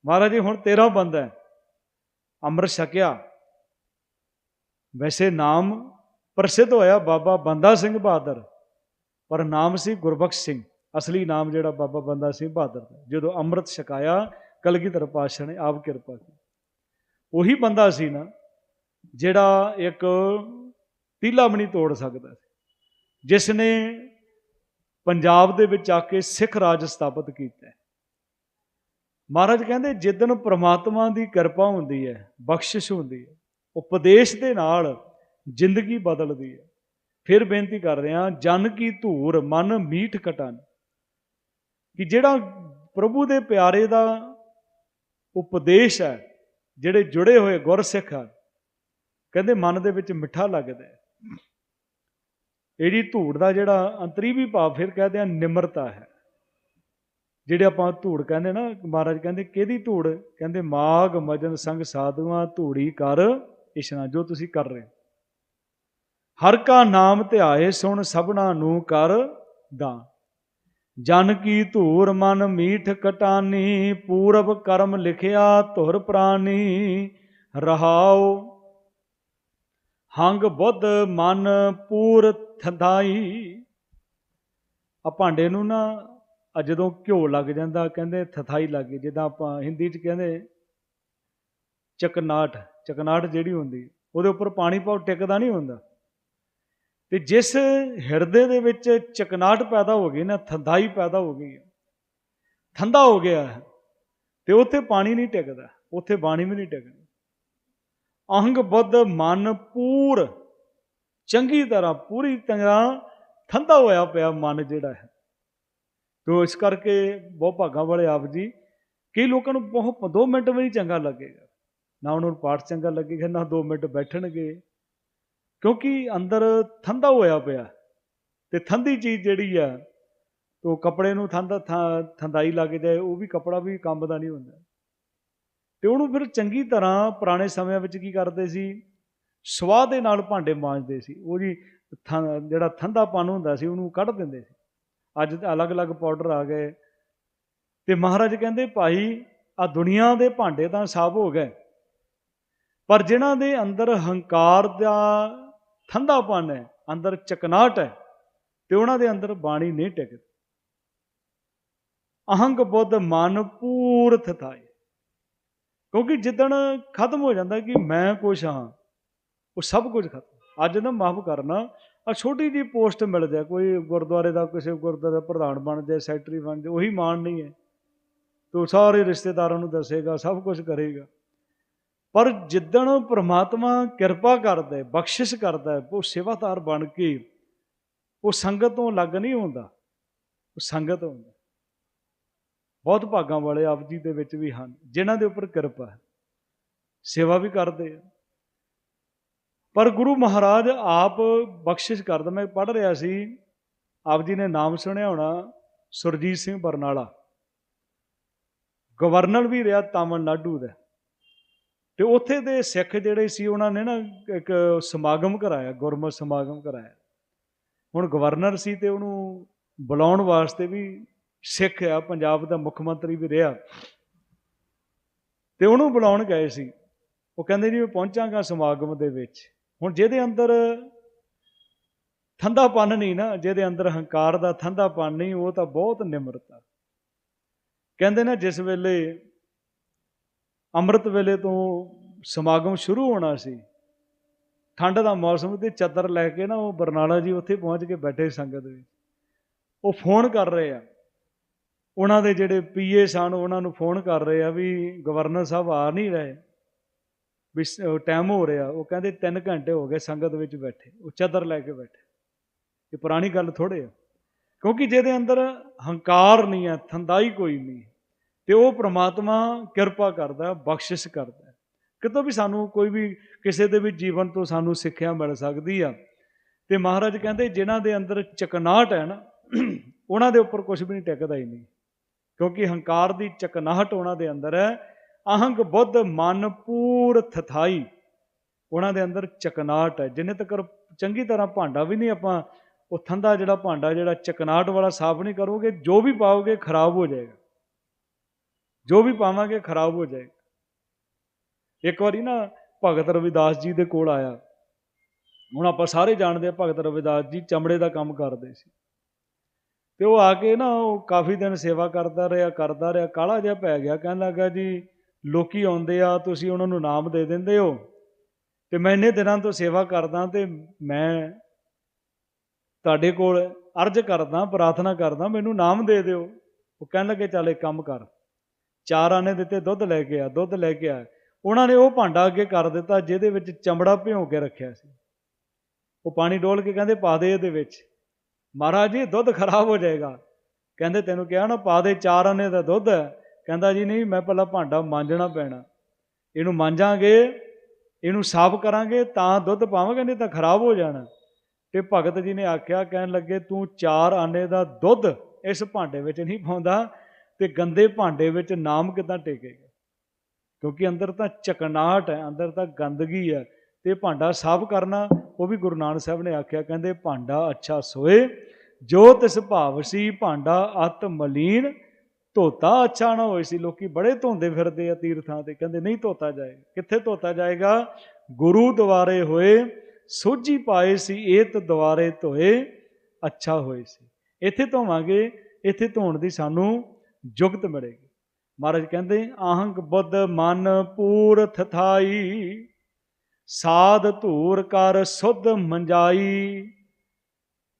ਮਹਾਰਾਜ ਜੀ, ਹੁਣ ਤੇਰਾ ਬੰਦਾ ਹੈ। ਅੰਮ੍ਰਿਤ ਛਕਿਆ। ਵੈਸੇ ਨਾਮ ਪ੍ਰਸਿੱਧ ਹੋਇਆ ਬਾਬਾ ਬੰਦਾ ਸਿੰਘ ਬਹਾਦਰ, ਪਰ ਨਾਮ ਸੀ ਗੁਰਬਖਸ਼ ਸਿੰਘ। ਅਸਲੀ ਨਾਮ ਜਿਹੜਾ ਬਾਬਾ ਬੰਦਾ ਸਿੰਘ ਬਹਾਦਰ ਦਾ, ਜਦੋਂ ਅੰਮ੍ਰਿਤ ਛਕਾਇਆ ਕਲਗੀਧਰ ਪਾਤਸ਼ਾਹ ਨੇ ਆਪ ਕਿਰਪਾ ਕੀਤੀ। ਉਹੀ ਬੰਦਾ ਸੀ ਨਾ, ਜਿਹੜਾ ਇੱਕ ਤੀਲਾ ਵੀ ਨਹੀਂ ਤੋੜ ਸਕਦਾ ਸੀ ਜਿਸ ਨੇ ਪੰਜਾਬ ਦੇ ਵਿੱਚ ਆ ਕੇ ਸਿੱਖ ਰਾਜ ਸਥਾਪਿਤ ਕੀਤਾ। ਮਹਾਰਾਜ ਕਹਿੰਦੇ ਜਿੱਦਨ ਪ੍ਰਮਾਤਮਾ ਦੀ ਕਿਰਪਾ ਹੁੰਦੀ ਹੈ, ਬਖਸ਼ਿਸ਼ ਹੁੰਦੀ ਹੈ ਉਪਦੇਸ਼ ਦੇ ਨਾਲ ਜ਼ਿੰਦਗੀ ਬਦਲਦੀ ਹੈ। ਫਿਰ ਬੇਨਤੀ ਕਰ ਰਿਹਾ, ਜਨ ਕੀ ਧੂਰ, ਮਨ ਮੀਠ ਕਟਨ। ਕਿ ਜਿਹੜਾ ਪ੍ਰਭੂ ਦੇ ਪਿਆਰੇ ਦਾ ਉਪਦੇਸ਼ ਹੈ, ਜਿਹੜੇ ਜੁੜੇ ਹੋਏ ਗੁਰਸਿੱਖ ਹਨ, ਕਹਿੰਦੇ ਮਨ ਦੇ ਵਿੱਚ ਮਿੱਠਾ ਲੱਗਦਾ ਹੈ। ਇਹਦੀ ਧੂੜ ਦਾ ਜਿਹੜਾ ਅੰਤਰੀਵੀ ਭਾਵ ਫਿਰ ਕਹਦੇ ਆ, ਨਿਮਰਤਾ ਹੈ। ਜਿਹੜੇ ਆਪਾਂ ਧੂੜ ਕਹਿੰਦੇ ਨਾ, ਮਹਾਰਾਜ ਕਹਿੰਦੇ, ਕਿਹਦੀ ਧੂੜ? ਕਹਿੰਦੇ ਮਾਗ ਮਜਨ ਸੰਗ ਸਾਧੂਆਂ ਧੂੜੀ ਕਰ ਇਸ਼ਨਾ ਜੋ ਤੁਸੀਂ ਕਰ ਰਹੇ ਹੋ। ਹਰ ਕਾ ਨਾਮ ਧਿਆਏ ਸੁਣ ਸਭਨਾ ਨੂੰ ਕਰ ਦਾ। ਜਨ ਕੀ ਧੂਰ ਮਨ ਮੀਠ ਕਟਾਨੀ, ਪੂਰਬ ਕਰਮ ਲਿਖਿਆ ਧੁਰ ਪ੍ਰਾਨੀ, ਰਹਾਉ। ਹੰਗ ਬੁੱਧ ਮਨ ਪੂਰ ਥਦਾਈ ਆ ਭਾਂਡੇ ਨੂੰ ਨਾ, ਆ ਜਦੋਂ ਘਿਓ ਲੱਗ ਜਾਂਦਾ, ਕਹਿੰਦੇ ਥਥਾਈ ਲੱਗ ਗਈ, ਜਿੱਦਾਂ ਆਪਾਂ ਹਿੰਦੀ 'ਚ ਕਹਿੰਦੇ, ਚਕਨਾਟ। ਚਕਨਾਟ ਜਿਹੜੀ ਹੁੰਦੀ, ਉਹਦੇ ਉੱਪਰ ਪਾਣੀ ਪਾਉ ਟਿਕਦਾ ਨਹੀਂ ਹੁੰਦਾ। ਤੇ ਜਿਸ ਹਿਰਦੇ ਦੇ ਵਿੱਚ ਚਕਨਾਟ ਪੈਦਾ ਹੋ ਗਈ ਨਾ ਥੰਦਾਈ ਪੈਦਾ ਹੋ ਗਈ ਹੈ ਠੰਡਾ ਹੋ ਗਿਆ ਹੈ, ਤੇ ਉੱਥੇ ਪਾਣੀ ਨਹੀਂ ਟਿਕਦਾ, ਉੱਥੇ ਬਾਣੀ ਵੀ ਨਹੀਂ ਟਿਕਦੀ। ਅਹੰਗ ਬੁੱਧ ਮਨ ਪੂਰ, ਚੰਗੀ ਤਰ੍ਹਾਂ ਪੂਰੀ ਤਰ੍ਹਾਂ ਥੰਦਾ ਹੋਇਆ ਪਿਆ ਮਨ ਜਿਹੜਾ ਹੈ। ਤੋ ਇਸ ਕਰਕੇ ਬਹੁਤ ਭਾਗਾਂ ਵਾਲੇ ਆਪ ਜੀ, ਕਈ ਲੋਕਾਂ ਨੂੰ ਬਹੁਤ 2 ਮਿੰਟ ਵੀ ਨਹੀਂ ਚੰਗਾ ਲੱਗੇਗਾ। ਨਾ ਉਹਨਾਂ ਨੂੰ ਪਾਠ ਚੰਗਾ ਲੱਗੇਗਾ, ਨਾ 2 ਮਿੰਟ ਬੈਠਣਗੇ। ਕਿਉਂਕਿ ਅੰਦਰ ਥੰਦਾ ਹੋਇਆ ਪਿਆ। ਤੇ ਥੰਦੀ ਚੀਜ਼ ਜਿਹੜੀ ਆ, ਉਹ ਕੱਪੜੇ ਨੂੰ ਠੰਡਾ ਥੰਦਾਈ ਲੱਗ ਜਾਏ, ਉਹ ਵੀ ਕੱਪੜਾ ਵੀ ਕੰਮ ਦਾ ਨਹੀਂ ਹੁੰਦਾ। ਤੇ ਉਹਨੂੰ ਫਿਰ ਚੰਗੀ ਤਰ੍ਹਾਂ ਪੁਰਾਣੇ ਸਮਿਆਂ ਵਿੱਚ ਕੀ ਕਰਦੇ ਸੀ? ਸਵਾਹ ਦੇ ਨਾਲ ਭਾਂਡੇ ਮਾਂਜਦੇ ਸੀ। ਉਹ ਜੀ ਠੰ- ਜਿਹੜਾ ਠੰਡਾਪਨ ਹੁੰਦਾ ਸੀ, ਉਹਨੂੰ ਕੱਢ ਦਿੰਦੇ ਸੀ। ਅੱਜ ਤਾਂ ਅਲੱਗ-ਅਲੱਗ ਪਾਊਡਰ ਆ ਗਏ। ਤੇ ਮਹਾਰਾਜ ਕਹਿੰਦੇ, ਭਾਈ ਆ ਦੁਨੀਆ ਦੇ ਭਾਂਡੇ ਤਾਂ ਸਾਫ਼ ਹੋ ਗਏ। ਪਰ ਜਿਨ੍ਹਾਂ ਦੇ ਅੰਦਰ ਹੰਕਾਰ ਦਾ ਠੰਡਾਪਨ ਹੈ, ਅੰਦਰ ਚਕਨਾਟ ਹੈ, ਤੇ ਉਹਨਾਂ ਦੇ ਅੰਦਰ ਬਾਣੀ ਨਹੀਂ ਟਿਕਦੀ। ਅਹੰਗ ਬੁੱਧ ਮਨ ਪੂਰਥ ਥਾਏ। ਕਿਉਂਕਿ ਜਿੱਦਣ ਖਤਮ ਹੋ ਜਾਂਦਾ ਕਿ ਮੈਂ ਕੁਛ ਹਾਂ, ਉਹ ਸਭ ਕੁਝ ਖਤਮ। ਅੱਜ ਨਾ ਮਾਫ ਕਰਨਾ ਆ ਛੋਟੀ ਜੀ ਪੋਸਟ ਮਿਲ ਜਾਏ, ਕੋਈ ਗੁਰਦੁਆਰੇ ਦਾ, ਕਿਸੇ ਗੁਰਦੁਆਰੇ ਦਾ ਪ੍ਰਧਾਨ ਬਣ ਜਾਏ, ਸੈਕਟਰੀ ਬਣ ਜਾਏ, ਉਹੀ ਮਾਣ ਨਹੀਂ ਹੈ। ਤੋ ਸਾਰੇ ਰਿਸ਼ਤੇਦਾਰਾਂ ਨੂੰ ਦੱਸੇਗਾ, ਸਭ ਕੁਝ ਕਰੇਗਾ। ਪਰ ਜਿੱਦਣ ਪ੍ਰਮਾਤਮਾ ਕਿਰਪਾ ਕਰਦਾ ਹੈ ਬਖਸ਼ਿਸ਼ ਕਰਦਾ ਹੈ ਉਹ ਸੇਵਾਦਾਰ ਬਣ ਕੇ ਉਹ ਸੰਗਤ ਤੋਂ ਅਲੱਗ ਨਹੀਂ ਹੁੰਦਾ, ਉਹ ਸੰਗਤ ਹੁੰਦਾ। ਬਹੁਤ ਭਾਗਾਂ ਵਾਲੇ ਆਪ ਜੀ ਦੇ ਵਿੱਚ ਵੀ ਹਨ, ਜਿਨ੍ਹਾਂ ਦੇ ਉੱਪਰ ਕਿਰਪਾ ਹੈ। ਸੇਵਾ ਵੀ ਕਰਦੇ ਆ। ਪਰ ਗੁਰੂ ਮਹਾਰਾਜ ਆਪ ਬਖਸ਼ਿਸ਼ ਕਰਦਾ, ਮੈਂ ਪੜ੍ਹ ਰਿਹਾ ਸੀ, ਆਪ ਜੀ ਨੇ ਨਾਮ ਸੁਣਿਆ ਹੋਣਾ, ਸੁਰਜੀਤ ਸਿੰਘ ਬਰਨਾਲਾ। ਗਵਰਨਰ ਵੀ ਰਿਹਾ ਤਾਮਿਲਨਾਡੂ ਦਾ। ਤੇ ਉੱਥੇ ਦੇ ਸਿੱਖ ਜਿਹੜੇ ਸੀ, ਉਹਨਾਂ ਨੇ ਨਾ ਇੱਕ ਸਮਾਗਮ ਕਰਾਇਆ, ਗੁਰਮਤਿ ਸਮਾਗਮ ਕਰਾਇਆ। ਹੁਣ ਗਵਰਨਰ ਸੀ ਤੇ ਉਹਨੂੰ ਬੁਲਾਉਣ ਵਾਸਤੇ ਵੀ ਸਿੱਖ ਆ, ਪੰਜਾਬ ਦਾ ਮੁੱਖ ਮੰਤਰੀ ਵੀ ਰਿਹਾ। ਤੇ ਉਹਨੂੰ ਬੁਲਾਉਣ ਗਏ ਸੀ। ਉਹ ਕਹਿੰਦੇ ਜੀ, ਮੈਂ ਪਹੁੰਚਾਂਗਾ ਸਮਾਗਮ ਦੇ ਵਿੱਚ। ਹੁਣ ਜਿਹਦੇ ਅੰਦਰ ਥੰਦਾਪਨ ਨਹੀਂ ਨਾ, ਜਿਹਦੇ ਅੰਦਰ ਹੰਕਾਰ ਦਾ ਥੰਦਾਪਨ ਨਹੀਂ, ਉਹ ਤਾਂ ਬਹੁਤ ਨਿਮਰਤਾ। ਕਹਿੰਦੇ ਨਾ, ਜਿਸ ਵੇਲੇ ਅੰਮ੍ਰਿਤ ਵੇਲੇ ਤੋਂ ਸਮਾਗਮ ਸ਼ੁਰੂ ਹੋਣਾ ਸੀ। ਠੰਡ ਦਾ ਮੌਸਮ ਤੇ ਚੱਦਰ ਲੈ ਕੇ ਨਾ ਉਹ ਬਰਨਾਲਾ ਜੀ ਉੱਥੇ ਪਹੁੰਚ ਕੇ ਬੈਠੇ ਸੰਗਤ ਵਿੱਚ। ਉਹ ਫੋਨ ਕਰ ਰਹੇ ਆ। ਉਹਨਾਂ ਦੇ ਜਿਹੜੇ ਪੀਏ ਸਨ, ਉਹਨਾਂ ਨੂੰ ਫੋਨ ਕਰ ਰਹੇ ਆ ਵੀ ਗਵਰਨਰ ਸਾਹਿਬ ਆ ਨਹੀਂ ਰਹੇ। ਵੀ ਟਾਈਮ ਹੋ ਰਿਹਾ। ਉਹ ਕਹਿੰਦੇ 3 ਘੰਟੇ ਹੋ ਗਏ ਸੰਗਤ ਵਿੱਚ ਬੈਠੇ। ਉਹ ਚਾਦਰ ਲੈ ਕੇ ਬੈਠੇ। ਇਹ ਪੁਰਾਣੀ ਗੱਲ ਥੋੜੇ ਆ। ਕਿਉਂਕਿ ਜਿਹਦੇ ਅੰਦਰ ਹੰਕਾਰ ਨਹੀਂ ਹੈ ਥੰਦਾਈ ਕੋਈ ਨਹੀਂ। ਤੇ ਉਹ ਪ੍ਰਮਾਤਮਾ ਕਿਰਪਾ ਕਰਦਾ ਬਖਸ਼ਿਸ਼ ਕਰਦਾ ਕਿਤੋਂ ਵੀ ਸਾਨੂੰ ਕੋਈ ਵੀ ਕਿਸੇ ਦੇ ਵੀ ਜੀਵਨ ਤੋਂ ਸਾਨੂੰ ਸਿੱਖਿਆ ਮਿਲ ਸਕਦੀ ਆ, ਤੇ ਮਹਾਰਾਜ ਕਹਿੰਦੇ ਜਿਨ੍ਹਾਂ ਦੇ ਅੰਦਰ ਚਕਨਾਹਟ ਹੈ ਨਾ, ਉਹਨਾਂ ਦੇ ਉੱਪਰ ਕੁਝ ਵੀ ਨਹੀਂ ਟਿਕਦਾ ਹੀ ਨਹੀਂ। ਕਿਉਂਕਿ ਹੰਕਾਰ ਦੀ ਚਕਨਾਹਟ ਉਹਨਾਂ ਦੇ ਅੰਦਰ ਹੈ, ਅਹੰਗ ਬੁੱਧ ਮਨ ਪੂਰ ਥਥਾਈ, ਉਹਨਾਂ ਦੇ ਅੰਦਰ ਚਕਨਾਹਟ ਹੈ। ਜਿੰਨੇ ਤੱਕ ਚੰਗੀ ਤਰ੍ਹਾਂ ਭਾਂਡਾ ਵੀ ਨਹੀਂ ਆਪਾਂ, ਉਹ ਠੰਡਾ ਜਿਹੜਾ ਭਾਂਡਾ ਜਿਹੜਾ ਚਕਨਾਹਟ ਵਾਲਾ ਸਾਫ਼ ਨਹੀਂ ਕਰੋਗੇ, ਜੋ ਵੀ ਪਾਓਗੇ ਖਰਾਬ ਹੋ ਜਾਏਗਾ। ਜੋ ਵੀ ਪਾਵਾਂਗੇ ਖਰਾਬ ਹੋ ਜਾਏਗਾ। ਇੱਕ ਵਾਰੀ ਨਾ ਭਗਤ ਰਵਿਦਾਸ ਜੀ ਦੇ ਕੋਲ ਆਇਆ। ਹੁਣ ਆਪਾਂ ਸਾਰੇ ਜਾਣਦੇ ਆ ਭਗਤ ਰਵਿਦਾਸ ਜੀ ਚਮੜੇ ਦਾ ਕੰਮ ਕਰਦੇ ਸੀ। ਤੇ ਉਹ ਆ ਕੇ ਨਾ ਉਹ ਕਾਫੀ ਦਿਨ ਸੇਵਾ ਕਰਦਾ ਰਿਹਾ ਕਰਦਾ ਰਿਹਾ, ਕਾਲਾ ਜਿਹਾ ਪੈ ਗਿਆ। ਕਹਿਣ ਲੱਗਾ, ਜੀ, ਲੋਕੀ ਆਉਂਦੇ ਆ, ਤੁਸੀਂ ਉਹਨਾਂ ਨੂੰ ਨਾਮ ਦੇ ਦਿੰਦੇ ਹੋ। ਤੇ ਮੈਂ ਇੰਨੇ ਦਿਨਾਂ ਤੋਂ ਸੇਵਾ ਕਰਦਾ ਤੇ ਮੈਂ ਤੁਹਾਡੇ ਕੋਲ ਅਰਜ਼ ਕਰਦਾ, ਪ੍ਰਾਰਥਨਾ ਕਰਦਾ, ਮੈਨੂੰ ਨਾਮ ਦੇ ਦਿਓ। ਉਹ ਕਹਿਣ ਲੱਗੇ, ਚੱਲ ਇੱਕ ਕੰਮ ਕਰ। ਚਾਰ ਆਨੇ ਦਿੱਤੇ, ਦੁੱਧ ਲੈ ਕੇ ਆ, ਦੁੱਧ ਲੈ ਕੇ ਆ। ਉਹਨਾਂ ਨੇ ਉਹ ਭਾਂਡਾ ਅੱਗੇ ਕਰ ਦਿੱਤਾ, ਜਿਹਦੇ ਵਿੱਚ ਚਮੜਾ ਭਿਉਂ ਕੇ ਰੱਖਿਆ ਸੀ। ਉਹ ਪਾਣੀ ਡੋਲ ਕੇ ਕਹਿੰਦੇ, ਪਾ ਦੇ ਇਹਦੇ ਵਿੱਚ। ਮਹਾਰਾਜ ਜੀ, ਦੁੱਧ ਖਰਾਬ ਹੋ ਜਾਏਗਾ। ਕਹਿੰਦੇ, ਤੈਨੂੰ ਕਿਹਾ ਨਾ, ਪਾ ਦੇ ਚਾਰ ਆਨੇ ਦਾ ਦੁੱਧ। ਹੈ ਕਹਿੰਦਾ ਜੀ, ਨਹੀਂ, ਮੈਂ ਪਹਿਲਾਂ ਭਾਂਡਾ ਮਾਂਜਣਾ ਪੈਣਾ। ਇਹਨੂੰ ਮਾਂਜਾਂਗੇ, ਇਹਨੂੰ ਸਾਫ਼ ਕਰਾਂਗੇ, ਤਾਂ ਦੁੱਧ ਪਾਵਾਂਗੇ, ਨਹੀਂ ਤਾਂ ਖਰਾਬ ਹੋ ਜਾਣਾ। ਤੇ ਭਗਤ ਜੀ ਨੇ ਆਖਿਆ, ਕਹਿਣ ਲੱਗੇ, ਤੂੰ ਚਾਰ ਆਨੇ ਦਾ ਦੁੱਧ ਇਸ ਭਾਂਡੇ ਵਿੱਚ ਨਹੀਂ ਪਾਉਂਦਾ। ਤੇ ਗੰਦੇ ਭਾਂਡੇ ਵਿੱਚ ਨਾਮ ਕਿਦਾਂ ਟੇਕੇਗਾ? ਕਿਉਂਕਿ ਅੰਦਰ ਤਾਂ ਚਕਨਾਹਟ ਹੈ, ਅੰਦਰ ਤਾਂ ਗੰਦਗੀ ਹੈ ਤੇ ਭਾਂਡਾ ਸਾਫ਼ ਕਰਨਾ, ਉਹ ਵੀ ਗੁਰੂ ਨਾਨਕ ਸਾਹਿਬ ਨੇ ਆਖਿਆ, ਕਹਿੰਦੇ ਭਾਂਡਾ ਅੱਛਾ ਸੋਏ, ਜੋ ਤਿਸ ਭਾਵ ਸੀ ਭਾਂਡਾ ਅਤ ਮਲੀਨ, ਧੋਤਾ ਅੱਛਾ ਨਾ ਹੋਏ ਸੀ। ਲੋਕੀ ਬੜੇ ਧੋਂਦੇ ਫਿਰਦੇ ਆ ਤੀਰਥਾਂ ਤੇ, ਕਹਿੰਦੇ ਨਹੀਂ ਧੋਤਾ ਜਾਏਗਾ। ਕਿੱਥੇ ਧੋਤਾ ਜਾਏਗਾ? ਗੁਰੂ ਦੁਆਰੇ ਹੋਏ, ਸੋਝੀ ਪਾਏ ਸੀ, ਏਤ ਦੁਆਰੇ ਧੋਏ, ਅੱਛਾ ਹੋਏ ਸੀ। ਇੱਥੇ ਧੋਵਾਂਗੇ, ਇੱਥੇ ਧੋਣ ਦੀ ਸਾਨੂੰ ਜੁਗਤ ਮਿਲੇਗੀ। ਮਹਾਰਾਜ ਕਹਿੰਦੇ, ਆਹੰਗ ਬੁੱਧ ਮਨ ਪੂਰਥ ਥਾਈ ਸਾਧ ਧੂਰ ਕਰ ਸੁਧ ਮੰਜਾਈ।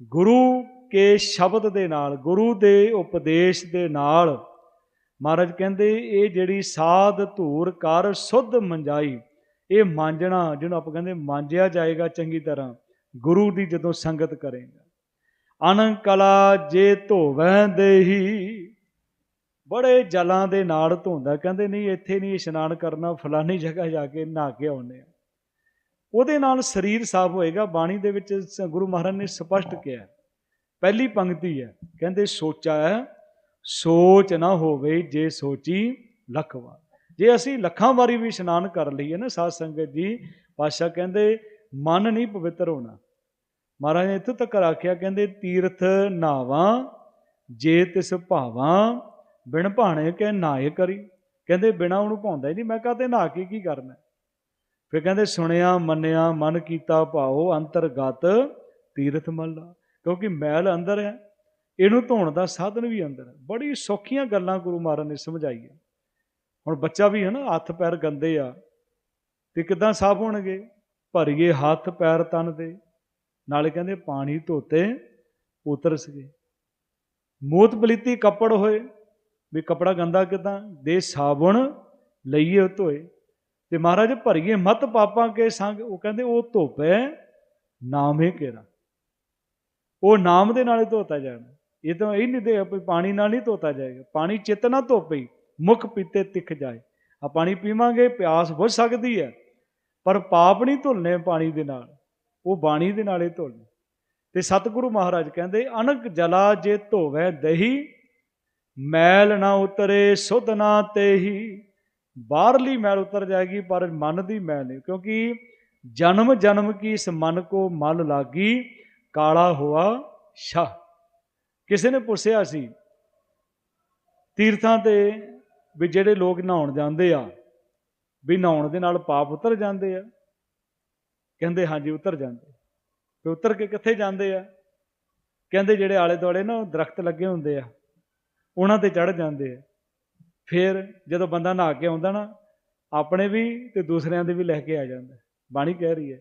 ਗੁਰੂ ਕੇ ਸ਼ਬਦ ਦੇ ਨਾਲ, ਗੁਰੂ ਦੇ ਉਪਦੇਸ਼ ਦੇ ਨਾਲ ਮਹਾਰਾਜ ਕਹਿੰਦੇ, ਇਹ ਜਿਹੜੀ ਸਾਧ ਧੂਰ ਕਰ ਸੁਧ ਮੰਜਾਈ, ਇਹ ਮਾਂਜਣਾ, ਜਿਹਨੂੰ ਆਪਾਂ ਕਹਿੰਦੇ ਮਾਂਜਿਆ ਜਾਏਗਾ ਚੰਗੀ ਤਰ੍ਹਾਂ, ਗੁਰੂ ਦੀ ਜਦੋਂ ਸੰਗਤ ਕਰੇਗਾ। ਅਨੰਦ ਕਲਾ ਜੇ ਧੋਵੈ ਦੇਹੀ ਬੜੇ ਜਲਾਂ ਦੇ ਨਾਲ ਧੋਂਦਾ, ਕਹਿੰਦੇ ਨਹੀਂ, ਇੱਥੇ ਨਹੀਂ ਇਸ਼ਨਾਨ ਕਰਨਾ, ਫਲਾਨੀ ਜਗ੍ਹਾ ਜਾ ਕੇ ਨਹਾ ਕੇ ਆਉਨੇ ਆ ਉਹਦੇ ਨਾਲ ਸਰੀਰ ਸਾਫ਼ ਹੋਏਗਾ, ਬਾਣੀ ਦੇ ਵਿੱਚ ਗੁਰੂ ਮਹਾਰਾਜ ਨੇ ਸਪਸ਼ਟ ਕਿਹਾ ਪਹਿਲੀ ਪੰਕਤੀ ਹੈ, ਕਹਿੰਦੇ ਸੋਚਾ ਹੈ, ਸੋਚ ਨਾ ਹੋਵੇ ਜੇ ਸੋਚੀ ਲੱਖ ਵਾਰ ਜੇ ਅਸੀਂ ਲੱਖਾਂ ਵਾਰੀ ਵੀ ਇਸ਼ਨਾਨ ਕਰ ਲਈਏ ਨਾ ਸਾਧ ਸੰਗਤ ਜੀ ਪਾਸ਼ਾ ਕਹਿੰਦੇ ਮਨ ਨਹੀਂ ਪਵਿੱਤਰ ਹੋਣਾ। ਮਹਾਰਾਜ ਨੇ ਇੱਥੋਂ ਤੱਕ ਆਖਿਆ, ਕਹਿੰਦੇ ਤੀਰਥ ਨਾਵਾਂ, ਜੇ ਤਿਸ ਭਾਵਾਂ ਬਿਨ ਭਾਣੇ ਕੇ ਨਾਏ ਕਰੀ। ਕਹਿੰਦੇ ਬਿਨਾ ਉਹਨੂੰ ਭਾਉਂਦਾ ਹੀ ਨਹੀਂ। ਮੈਂ ਕਹਤੇ ਨਹਾ ਕੇ ਕੀ ਕਰਨਾ ਫਿਰ ਕਹਿੰਦੇ ਸੁਣਿਆ, ਮੰਨਿਆ, ਮਨ ਕੀਤਾ ਭਾਉ ਅੰਤਰਗਤ ਤੀਰਥ ਮੱਲਾ। ਕਿਉਂਕਿ ਮੈਲ ਅੰਦਰ ਹੈ। ਇਹਨੂੰ ਧੋਣ ਦਾ ਸਾਧਨ ਵੀ ਅੰਦਰ ਹੈ। ਬੜੀ ਸੌਖੀਆਂ ਗੱਲਾਂ ਗੁਰੂ ਮਹਾਰਾਜ ਨੇ ਸਮਝਾਈਆਂ। ਹੁਣ ਬੱਚਾ ਵੀ ਹੈ ਨਾ, ਹੱਥ ਪੈਰ ਗੰਦੇ ਆ। ਤੇ ਕਿਦਾਂ ਸਾਫ਼ ਹੋਣਗੇ? ਭਰੀਏ ਹੱਥ ਪੈਰ ਤਨ ਦੇ। ਨਾਲੇ ਕਹਿੰਦੇ ਪਾਣੀ ਧੋਤੇ ਉਤਰ ਸਕੇ। ਮੋਤ ਪਲੀਤੀ ਕੱਪੜ ਹੋਏ। ਵੀ ਕਪੜਾ ਗੰਦਾ ਕਿਦਾਂ? ਦੇ ਸਾਬਣ ਲਈਏ ਉਹ ਧੋਏ। ਤੇ ਮਹਾਰਾਜ ਭਰੀਏ ਮਤ ਪਾਪਾਂ ਕੇ ਸੰਗ। ਉਹ ਕਹਿੰਦੇ, ਉਹ ਧੋਪੇ ਨਾਮੇ ਕੇਰਾ। ਉਹ ਨਾਮ ਦੇ ਨਾਲ ਧੋਤਾ ਜਾਣਾ ਇਹ ਤਾਂ ਇਹ ਨਹੀਂ ਦੇ ਵੀ ਪਾਣੀ ਨਾਲ ਨਹੀਂ ਧੋਤਾ ਜਾਏਗਾ। ਪਾਣੀ ਚਿੱਤ ਨਾ ਧੋਪਈ, ਮੁਖ ਪੀਤੇ ਤਿੱਖ ਜਾਏ। ਆ ਪਾਣੀ ਪੀਵਾਂਗੇ, ਪਿਆਸ ਬੁਝ ਸਕਦੀ ਹੈ। ਪਰ ਪਾਪ ਨਹੀਂ ਧੁਲਨੇ ਪਾਣੀ ਦੇ ਨਾਲ। ਉਹ ਬਾਣੀ ਦੇ ਨਾਲੇ ਧੁਲਨੇ ਤੇ ਸਤਿਗੁਰੂ ਮਹਾਰਾਜ ਕਹਿੰਦੇ ਅਨਕ ਜਲਾ ਜੇ ਧੋਵੇ ਦਹੀ ਮੈਲ ਨਾ ਉਤਰੇ ਸੁਧ ਨਾ ਤੇਹੀ। ਬਾਹਰਲੀ ਮੈਲ ਉਤਰ ਜਾਏਗੀ, ਪਰ ਮਨ ਦੀ ਮੈਲ ਨਹੀਂ। ਕਿਉਂਕਿ ਜਨਮ ਜਨਮ ਕੀ ਇਸ ਮਨ ਕੋ ਮਲ ਲਾਗੀ? ਕਾਲਾ ਹੋਆ ਸ਼ਾ ਕਿਸੇ ਨੇ ਪੁੱਛਿਆ ਸੀ, ਤੀਰਥਾਂ ਤੇ ਵੀ ਜਿਹੜੇ ਲੋਕ ਨਹਾਉਣ ਜਾਂਦੇ ਆ, ਵੀ ਨਹਾਉਣ ਦੇ ਨਾਲ ਪਾਪ ਉਤਰ ਜਾਂਦੇ ਆ? ਕਹਿੰਦੇ, ਹਾਂਜੀ, ਉਤਰ ਜਾਂਦੇ। ਤੇ ਉਤਰ ਕੇ ਕਿੱਥੇ ਜਾਂਦੇ ਆ? ਕਹਿੰਦੇ, ਜਿਹੜੇ ਆਲੇ ਦੁਆਲੇ ਨਾ ਦਰਖਤ ਲੱਗੇ ਹੁੰਦੇ ਆ। ਉਹਨਾਂ ਤੇ ਚੜ ਜਾਂਦੇ ਆ। ਫਿਰ ਜਦੋਂ ਬੰਦਾ ਨਹਾ ਕੇ ਆਉਂਦਾ ਨਾ, ਆਪਣੇ ਵੀ ਤੇ ਦੂਸਰਿਆਂ ਦੇ ਵੀ ਲੈ ਕੇ ਆ ਜਾਂਦਾ। ਬਾਣੀ ਕਹਿ ਰਹੀ ਹੈ,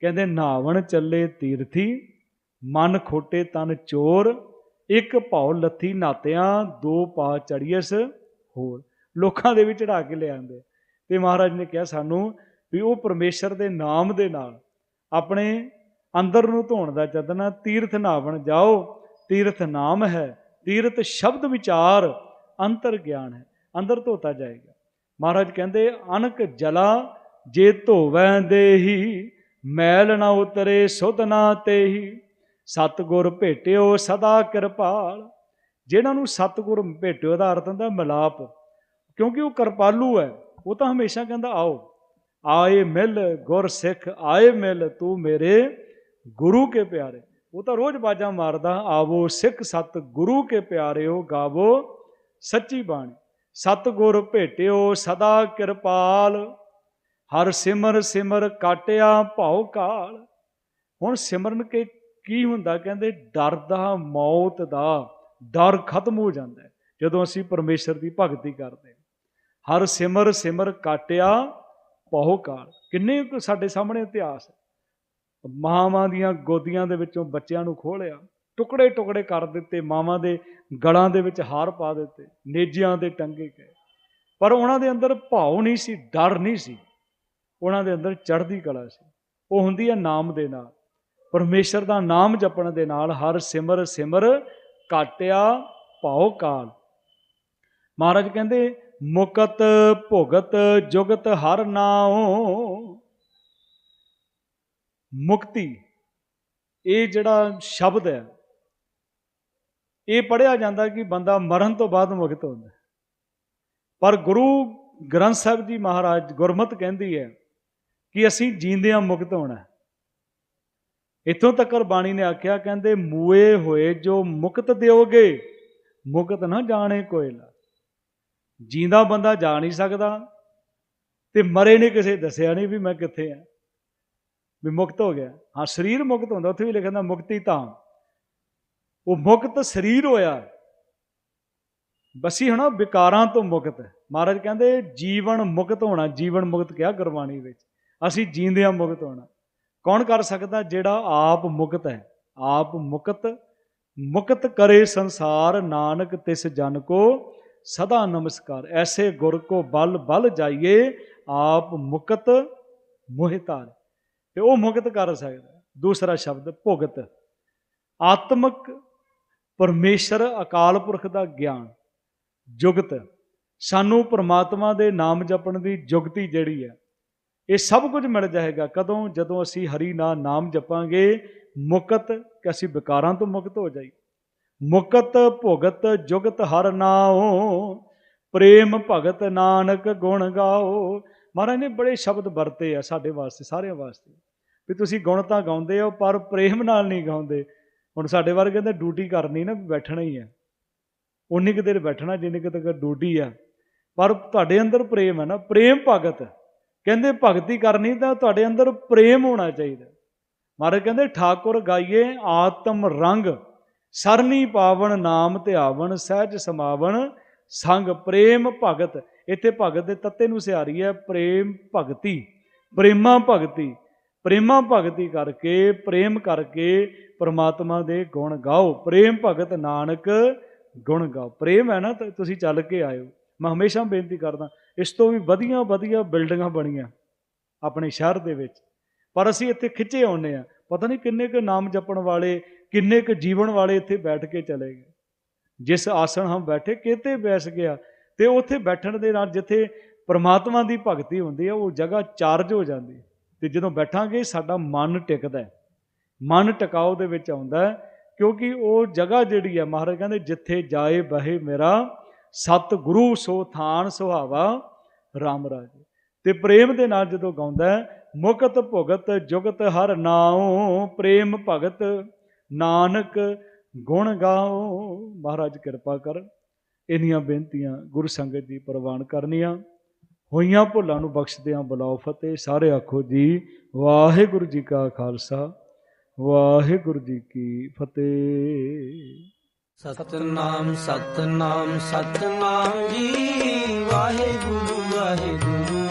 ਕਹਿੰਦੇ, ਨਾਵਣ ਚੱਲੇ ਤੀਰਥੀ, ਮਨ ਖੋਟੇ ਤਨ ਚੋਰ, ਇੱਕ ਭੌ ਲੱਥੀ ਨਾਤਿਆਂ, ਦੋ ਪਾ ਚੜੀਐਸ ਹੋਰ। ਲੋਕਾਂ ਦੇ ਵੀ ਚੜਾ ਕੇ ਲਿਆਂਦੇ ਤੇ ਮਹਾਰਾਜ ਨੇ ਕਿਹਾ ਸਾਨੂੰ ਵੀ ਉਹ ਪਰਮੇਸ਼ਰ ਦੇ ਨਾਮ ਦੇ ਨਾਲ ਆਪਣੇ ਅੰਦਰ ਨੂੰ ਧੋਣ ਦਾ ਚਦਨਾ ਤੀਰਥ ਨਾਵਣ ਜਾਓ, ਤੀਰਥ ਨਾਮ ਹੈ ਤੀਰਥ ਸ਼ਬਦ ਵਿਚਾਰ ਅੰਤਰ ਗਿਆਨ ਹੈ, ਅੰਦਰ ਧੋਤਾ ਜਾਏਗਾ। ਮਹਾਰਾਜ ਕਹਿੰਦੇ, ਅਨਕ ਜਲਾ ਜੇ ਧੋਵੈ ਦੇਹੀ, ਮੈਲ ਨਾ ਉਤਰੇ ਸੁਧ ਨਾ ਤੇਹੀ। ਸਤਗੁਰ ਭੇਟਿਓ ਸਦਾ ਕਿਰਪਾਲ। ਜਿਹਨਾਂ ਨੂੰ ਸਤਗੁਰ ਭੇਟਿਓ ਦਾ ਅਰਥ ਹੁੰਦਾ ਮਿਲਾਪ, ਕਿਉਂਕਿ ਉਹ ਕਿਰਪਾਲੂ ਹੈ, ਉਹ ਤਾਂ ਹਮੇਸ਼ਾ ਕਹਿੰਦਾ, ਆਓ, ਆਏ ਮਿਲ ਗੁਰ ਸਿੱਖ ਆਏ ਮਿਲ ਤੂੰ ਮੇਰੇ ਗੁਰੂ ਕੇ ਪਿਆਰੇ। ਉਹ ਤਾਂ ਰੋਜ਼ ਬਾਜਾਂ ਮਾਰਦਾ, ਆਵੋ ਸਿੱਖ ਸਤ ਗੁਰੂ ਕੇ ਪਿਆਰਿਓ, ਗਾਵੋ ਸੱਚੀ ਬਾਣੀ। ਸਤਿਗੁਰ ਭੇਟਿਓ ਸਦਾ ਕਿਰਪਾਲ, ਹਰ ਸਿਮਰ ਸਿਮਰ ਕਾਟਿਆ ਭਾਉ ਕਾਲ। ਹੁਣ ਸਿਮਰਨ ਕੇ ਕੀ ਹੁੰਦਾ? ਕਹਿੰਦੇ, ਡਰ ਦਾ, ਮੌਤ ਦਾ ਡਰ ਖਤਮ ਹੋ ਜਾਂਦਾ ਜਦੋਂ ਅਸੀਂ ਪਰਮੇਸ਼ਰ ਦੀ ਭਗਤੀ ਕਰਦੇ ਹਾਂ। ਹਰ ਸਿਮਰ ਸਿਮਰ ਕਾਟਿਆ ਭਉ ਕਾਲ। ਕਿੰਨੇ ਕੁ ਸਾਡੇ ਸਾਹਮਣੇ ਇਤਿਹਾਸ ਹੈ। ਮਾਵਾਂ ਦੀਆਂ ਗੋਦੀਆਂ ਦੇ ਵਿੱਚੋਂ ਬੱਚਿਆਂ ਨੂੰ ਖੋਲਿਆ ਟੁਕੜੇ ਟੁਕੜੇ ਕਰ ਦਿੱਤੇ, ਮਾਵਾਂ ਦੇ ਗਲਾਂ ਦੇ ਵਿੱਚ ਹਾਰ ਪਾ ਦਿੱਤੇ, ਨੇਜਿਆਂ ਦੇ ਟੰਗੇ ਗਏ। ਪਰ ਉਹਨਾਂ ਦੇ ਅੰਦਰ ਭਾਉ ਨਹੀਂ ਸੀ, ਡਰ ਨਹੀਂ ਸੀ। ਉਹਨਾਂ ਦੇ ਅੰਦਰ ਚੜ੍ਹਦੀ ਕਲਾ ਸੀ। ਉਹ ਹੁੰਦੀ ਹੈ ਨਾਮ ਦੇ ਨਾਲ। ਪਰਮੇਸ਼ਰ ਦਾ ਨਾਮ ਜਪਣ ਦੇ ਨਾਲ ਹਰ ਸਿਮਰ ਸਿਮਰ ਕਾਟਿਆ ਭਾਉ ਕਾਲ। ਮਹਾਰਾਜ ਕਹਿੰਦੇ, ਮੁਕਤ ਭੁਗਤ ਜੁਗਤ ਹਰ ਨਾਉ। ਮੁਕਤੀ। ਇਹ ਜਿਹੜਾ ਸ਼ਬਦ ਹੈ, ਇਹ ਪੜਿਆ ਜਾਂਦਾ ਕਿ ਬੰਦਾ ਮਰਨ ਤੋਂ ਬਾਅਦ ਮੁਕਤ ਹੁੰਦਾ ਪਰ ਗੁਰੂ ਗ੍ਰੰਥ ਸਾਹਿਬ ਜੀ ਮਹਾਰਾਜ ਗੁਰਮਤ ਕਹਿੰਦੀ ਹੈ ਕਿ ਅਸੀਂ ਜੀਂਦਿਆਂ ਮੁਕਤ ਹੋਣਾ ਹੈ। ਇੱਥੋਂ ਤੱਕ ਬਾਣੀ ਨੇ ਆਖਿਆ, ਕਹਿੰਦੇ, ਮੂਏ ਹੋਏ ਜੋ ਮੁਕਤ ਦਿਓਗੇ, ਮੁਕਤ ਨਾ ਜਾਣੇ ਕੋਇਲਾ। ਜੀਂਦਾ ਬੰਦਾ ਜਾ ਨਹੀਂ ਸਕਦਾ ਤੇ ਮਰੇ ਨੇ ਕਿਸੇ, ਦੱਸਿਆ ਨਹੀਂ ਵੀ ਮੈਂ ਕਿੱਥੇ ਆ। ਵੀ ਮੁਕਤ ਹੋ ਗਿਆ। ਹਾਂ, ਸਰੀਰ ਮੁਕਤ ਹੁੰਦਾ, ਉੱਥੇ ਵੀ ਲਿਖਿਆ ਹੁੰਦਾ, ਮੁਕਤੀ ਧਾਮ ਉਹ ਮੁਕਤ ਸਰੀਰ ਹੋਇਆ। ਬਸੀ ਹੋਣਾ ਵਿਕਾਰਾਂ ਤੋਂ ਮੁਕਤ। ਮਹਾਰਾਜ ਕਹਿੰਦੇ, ਜੀਵਨ ਮੁਕਤ ਹੋਣਾ, ਜੀਵਨ ਮੁਕਤ ਕਿਹਾ ਗੁਰਬਾਣੀ ਵਿੱਚ। ਅਸੀਂ ਜੀਂਦਿਆਂ ਮੁਕਤ ਹੋਣਾ। ਕੌਣ ਕਰ ਸਕਦਾ ਜਿਹੜਾ ਆਪ ਮੁਕਤ ਹੈ? ਆਪ ਮੁਕਤ ਮੁਕਤ ਕਰੇ ਸੰਸਾਰ, ਨਾਨਕ ਤਿਸ ਜਨ ਕੋ, ਸਦਾ ਨਮਸਕਾਰ। ਐਸੇ ਗੁਰ ਕੋ ਬਲ ਬਲ ਜਾਈਏ, ਆਪ ਮੁਕਤ ਮੋਹਿ ਧਾਰ ਤੇ ਉਹ ਮੁਕਤ ਕਰ ਸਕਦਾ ਦੂਸਰਾ ਸ਼ਬਦ, ਭੁਗਤ। ਆਤਮਿਕ ਪਰਮੇਸ਼ਰ ਅਕਾਲ ਪੁਰਖ ਦਾ ਗਿਆਨ। ਜੁਗਤ। ਸਾਨੂੰ ਪ੍ਰਮਾਤਮਾ ਦੇ ਨਾਮ ਜਪਣ ਦੀ ਜੁਗਤੀ ਜਿਹੜੀ ਹੈ, ਇਹ ਸਭ ਕੁਝ ਮਿਲ ਜਾਏਗਾ। ਕਦੋਂ? ਜਦੋਂ ਅਸੀਂ ਹਰੀ ਨਾ ਨਾਮ ਜਪਾਂਗੇ, ਮੁਕਤ ਕਿ ਅਸੀਂ ਵਿਕਾਰਾਂ ਤੋਂ ਮੁਕਤ ਹੋ ਜਾਈ ਮੁਕਤ, ਭੁਗਤ, ਜੁਗਤ ਹਰ ਨਾਉ। ਪ੍ਰੇਮ ਭਗਤ ਨਾਨਕ ਗੁਣ ਗਾਓ। ਮਹਾਰਾਜ ਨੇ ਬੜੇ ਸ਼ਬਦ ਵਰਤੇ ਆ ਸਾਡੇ ਵਾਸਤੇ, ਸਾਰਿਆਂ ਵਾਸਤੇ। ਵੀ ਤੁਸੀਂ ਗੁਣ ਤਾਂ ਗਾਉਂਦੇ ਹੋ, ਪਰ ਪ੍ਰੇਮ ਨਾਲ ਨਹੀਂ ਗਾਉਂਦੇ। ਹੁਣ ਸਾਡੇ ਵਰਗੇ ਕਹਿੰਦੇ ਡਿਊਟੀ ਕਰਨੀ ਨਾ, ਬੈਠਣਾ ਹੀ ਹੈ ਉਨੀ ਕੁ ਦੇਰ ਬੈਠਣਾ, ਜਿੰਨੀ ਕੁ ਤੱਕ ਡਿਊਟੀ ਆ। ਪਰ ਤੁਹਾਡੇ ਅੰਦਰ ਪ੍ਰੇਮ ਹੈ ਨਾ, ਪ੍ਰੇਮ ਭਗਤ। ਕਹਿੰਦੇ ਭਗਤੀ ਕਰਨੀ ਤਾਂ ਤੁਹਾਡੇ ਅੰਦਰ ਪ੍ਰੇਮ ਹੋਣਾ ਚਾਹੀਦਾ। ਮਹਾਰਾਜ ਕਹਿੰਦੇ, ਠਾਕੁਰ ਗਾਈਏ ਆਤਮ ਰੰਗ, ਸਰਨੀ ਪਾਵਨ ਨਾਮ ਧਿਆਵਨ ਸਹਿਜ ਸਮਾਵਨ ਸੰਗ ਪ੍ਰੇਮ ਭਗਤ। ਇੱਥੇ ਭਗਤ ਦੇ ਤੱਤੇ ਨੂੰ ਸਿਆਰੀ ਹੈ ਪ੍ਰੇਮ ਭਗਤੀ, ਪ੍ਰੇਮਾ ਭਗਤੀ। ਪ੍ਰੇਮਾ ਭਗਤੀ ਕਰਕੇ, ਪ੍ਰੇਮ ਕਰਕੇ ਪ੍ਰਮਾਤਮਾ ਦੇ ਗੁਣ ਗਾਓ। ਪ੍ਰੇਮ ਭਗਤ ਨਾਨਕ ਗੁਣ ਗਾਓ। ਪ੍ਰੇਮ ਹੈ ਨਾ ਤੁਸੀਂ ਚੱਲ ਕੇ ਆਇਓ। ਮੈਂ ਹਮੇਸ਼ਾ ਬੇਨਤੀ ਕਰਦਾ, ਇਸ ਤੋਂ ਵੀ ਵਧੀਆ ਵਧੀਆ ਬਿਲਡਿੰਗਾਂ ਬਣੀਆਂ ਆਪਣੇ ਸ਼ਹਿਰ ਦੇ ਵਿੱਚ। ਪਰ ਅਸੀਂ ਇੱਥੇ ਖਿੱਚੇ ਆਉਂਦੇ ਆ ਪਤਾ ਨਹੀਂ ਕਿੰਨੇ ਕੁ ਨਾਮ ਜਪਣ ਵਾਲੇ, ਕਿੰਨੇ ਕੁ ਜੀਵਨ ਵਾਲੇ ਇੱਥੇ ਬੈਠ ਕੇ ਚਲੇ ਗਏ। ਜਿਸ ਆਸਣ ਹਮ ਬੈਠੇ, ਕਿਤੇ ਬੈਸ ਗਿਆ। ਤੇ ਉੱਥੇ ਬੈਠਣ ਦੇ ਨਾਲ ਜਿੱਥੇ ਪ੍ਰਮਾਤਮਾ ਦੀ ਭਗਤੀ ਹੁੰਦੀ ਹੈ ਉਹ ਜਗ੍ਹਾ ਚਾਰਜ ਹੋ ਜਾਂਦੀ। ਹੈ ਤੇ ਜਦੋਂ ਬੈਠਾਂਗੇ ਸਾਡਾ ਮਨ ਟਿਕਦਾ ਹੈ। ਮਨ ਟਿਕਾਓ ਦੇ ਵਿੱਚ ਆਉਂਦਾ ਕਿਉਂਕਿ ਉਹ ਜਗ੍ਹਾ ਜਿਹੜੀ ਹੈ, ਮਹਾਰਾਜ ਕਹਿੰਦੇ, ਜਿੱਥੇ ਜਾਏ ਬਹੇ ਮੇਰਾ ਸਤ ਗੁਰੂ ਸੋ ਥਾਨ ਸੁਹਾਵਾ RAM ਰਾਜ। ਤੇ ਪ੍ਰੇਮ ਦੇ ਨਾਲ ਜਦੋਂ ਗਾਉਂਦਾ ਮੁਕਤ ਭੁਗਤ ਜੁਗਤ ਹਰ ਨਾਉ, ਪ੍ਰੇਮ ਭਗਤ ਨਾਨਕ ਗੁਣ ਗਾਓ ਮਹਾਰਾਜ ਕਿਰਪਾ ਕਰ ਇੰਨੀਆਂ ਬੇਨਤੀਆਂ ਗੁਰੂ ਸੰਗਤ ਦੀ ਪ੍ਰਵਾਨ ਕਰਨੀਆਂ। ਹੋਈਆਂ ਭੁੱਲਾਂ ਨੂੰ ਬਖਸ਼ਦਿਆਂ ਬੁਲਾਓ ਫਤਿਹ। ਸਾਰੇ ਆਖੋ ਜੀ, ਵਾਹਿਗੁਰੂ ਜੀ ਕਾ ਖਾਲਸਾ, ਵਾਹਿਗੁਰੂ ਜੀ ਕੀ ਫਤਿਹ। ਸਤਨਾਮ ਸਤਨਾਮ ਸਤਨਾਮ ਜੀ, ਵਾਹਿਗੁਰੂ ਵਾਹਿਗੁਰੂ।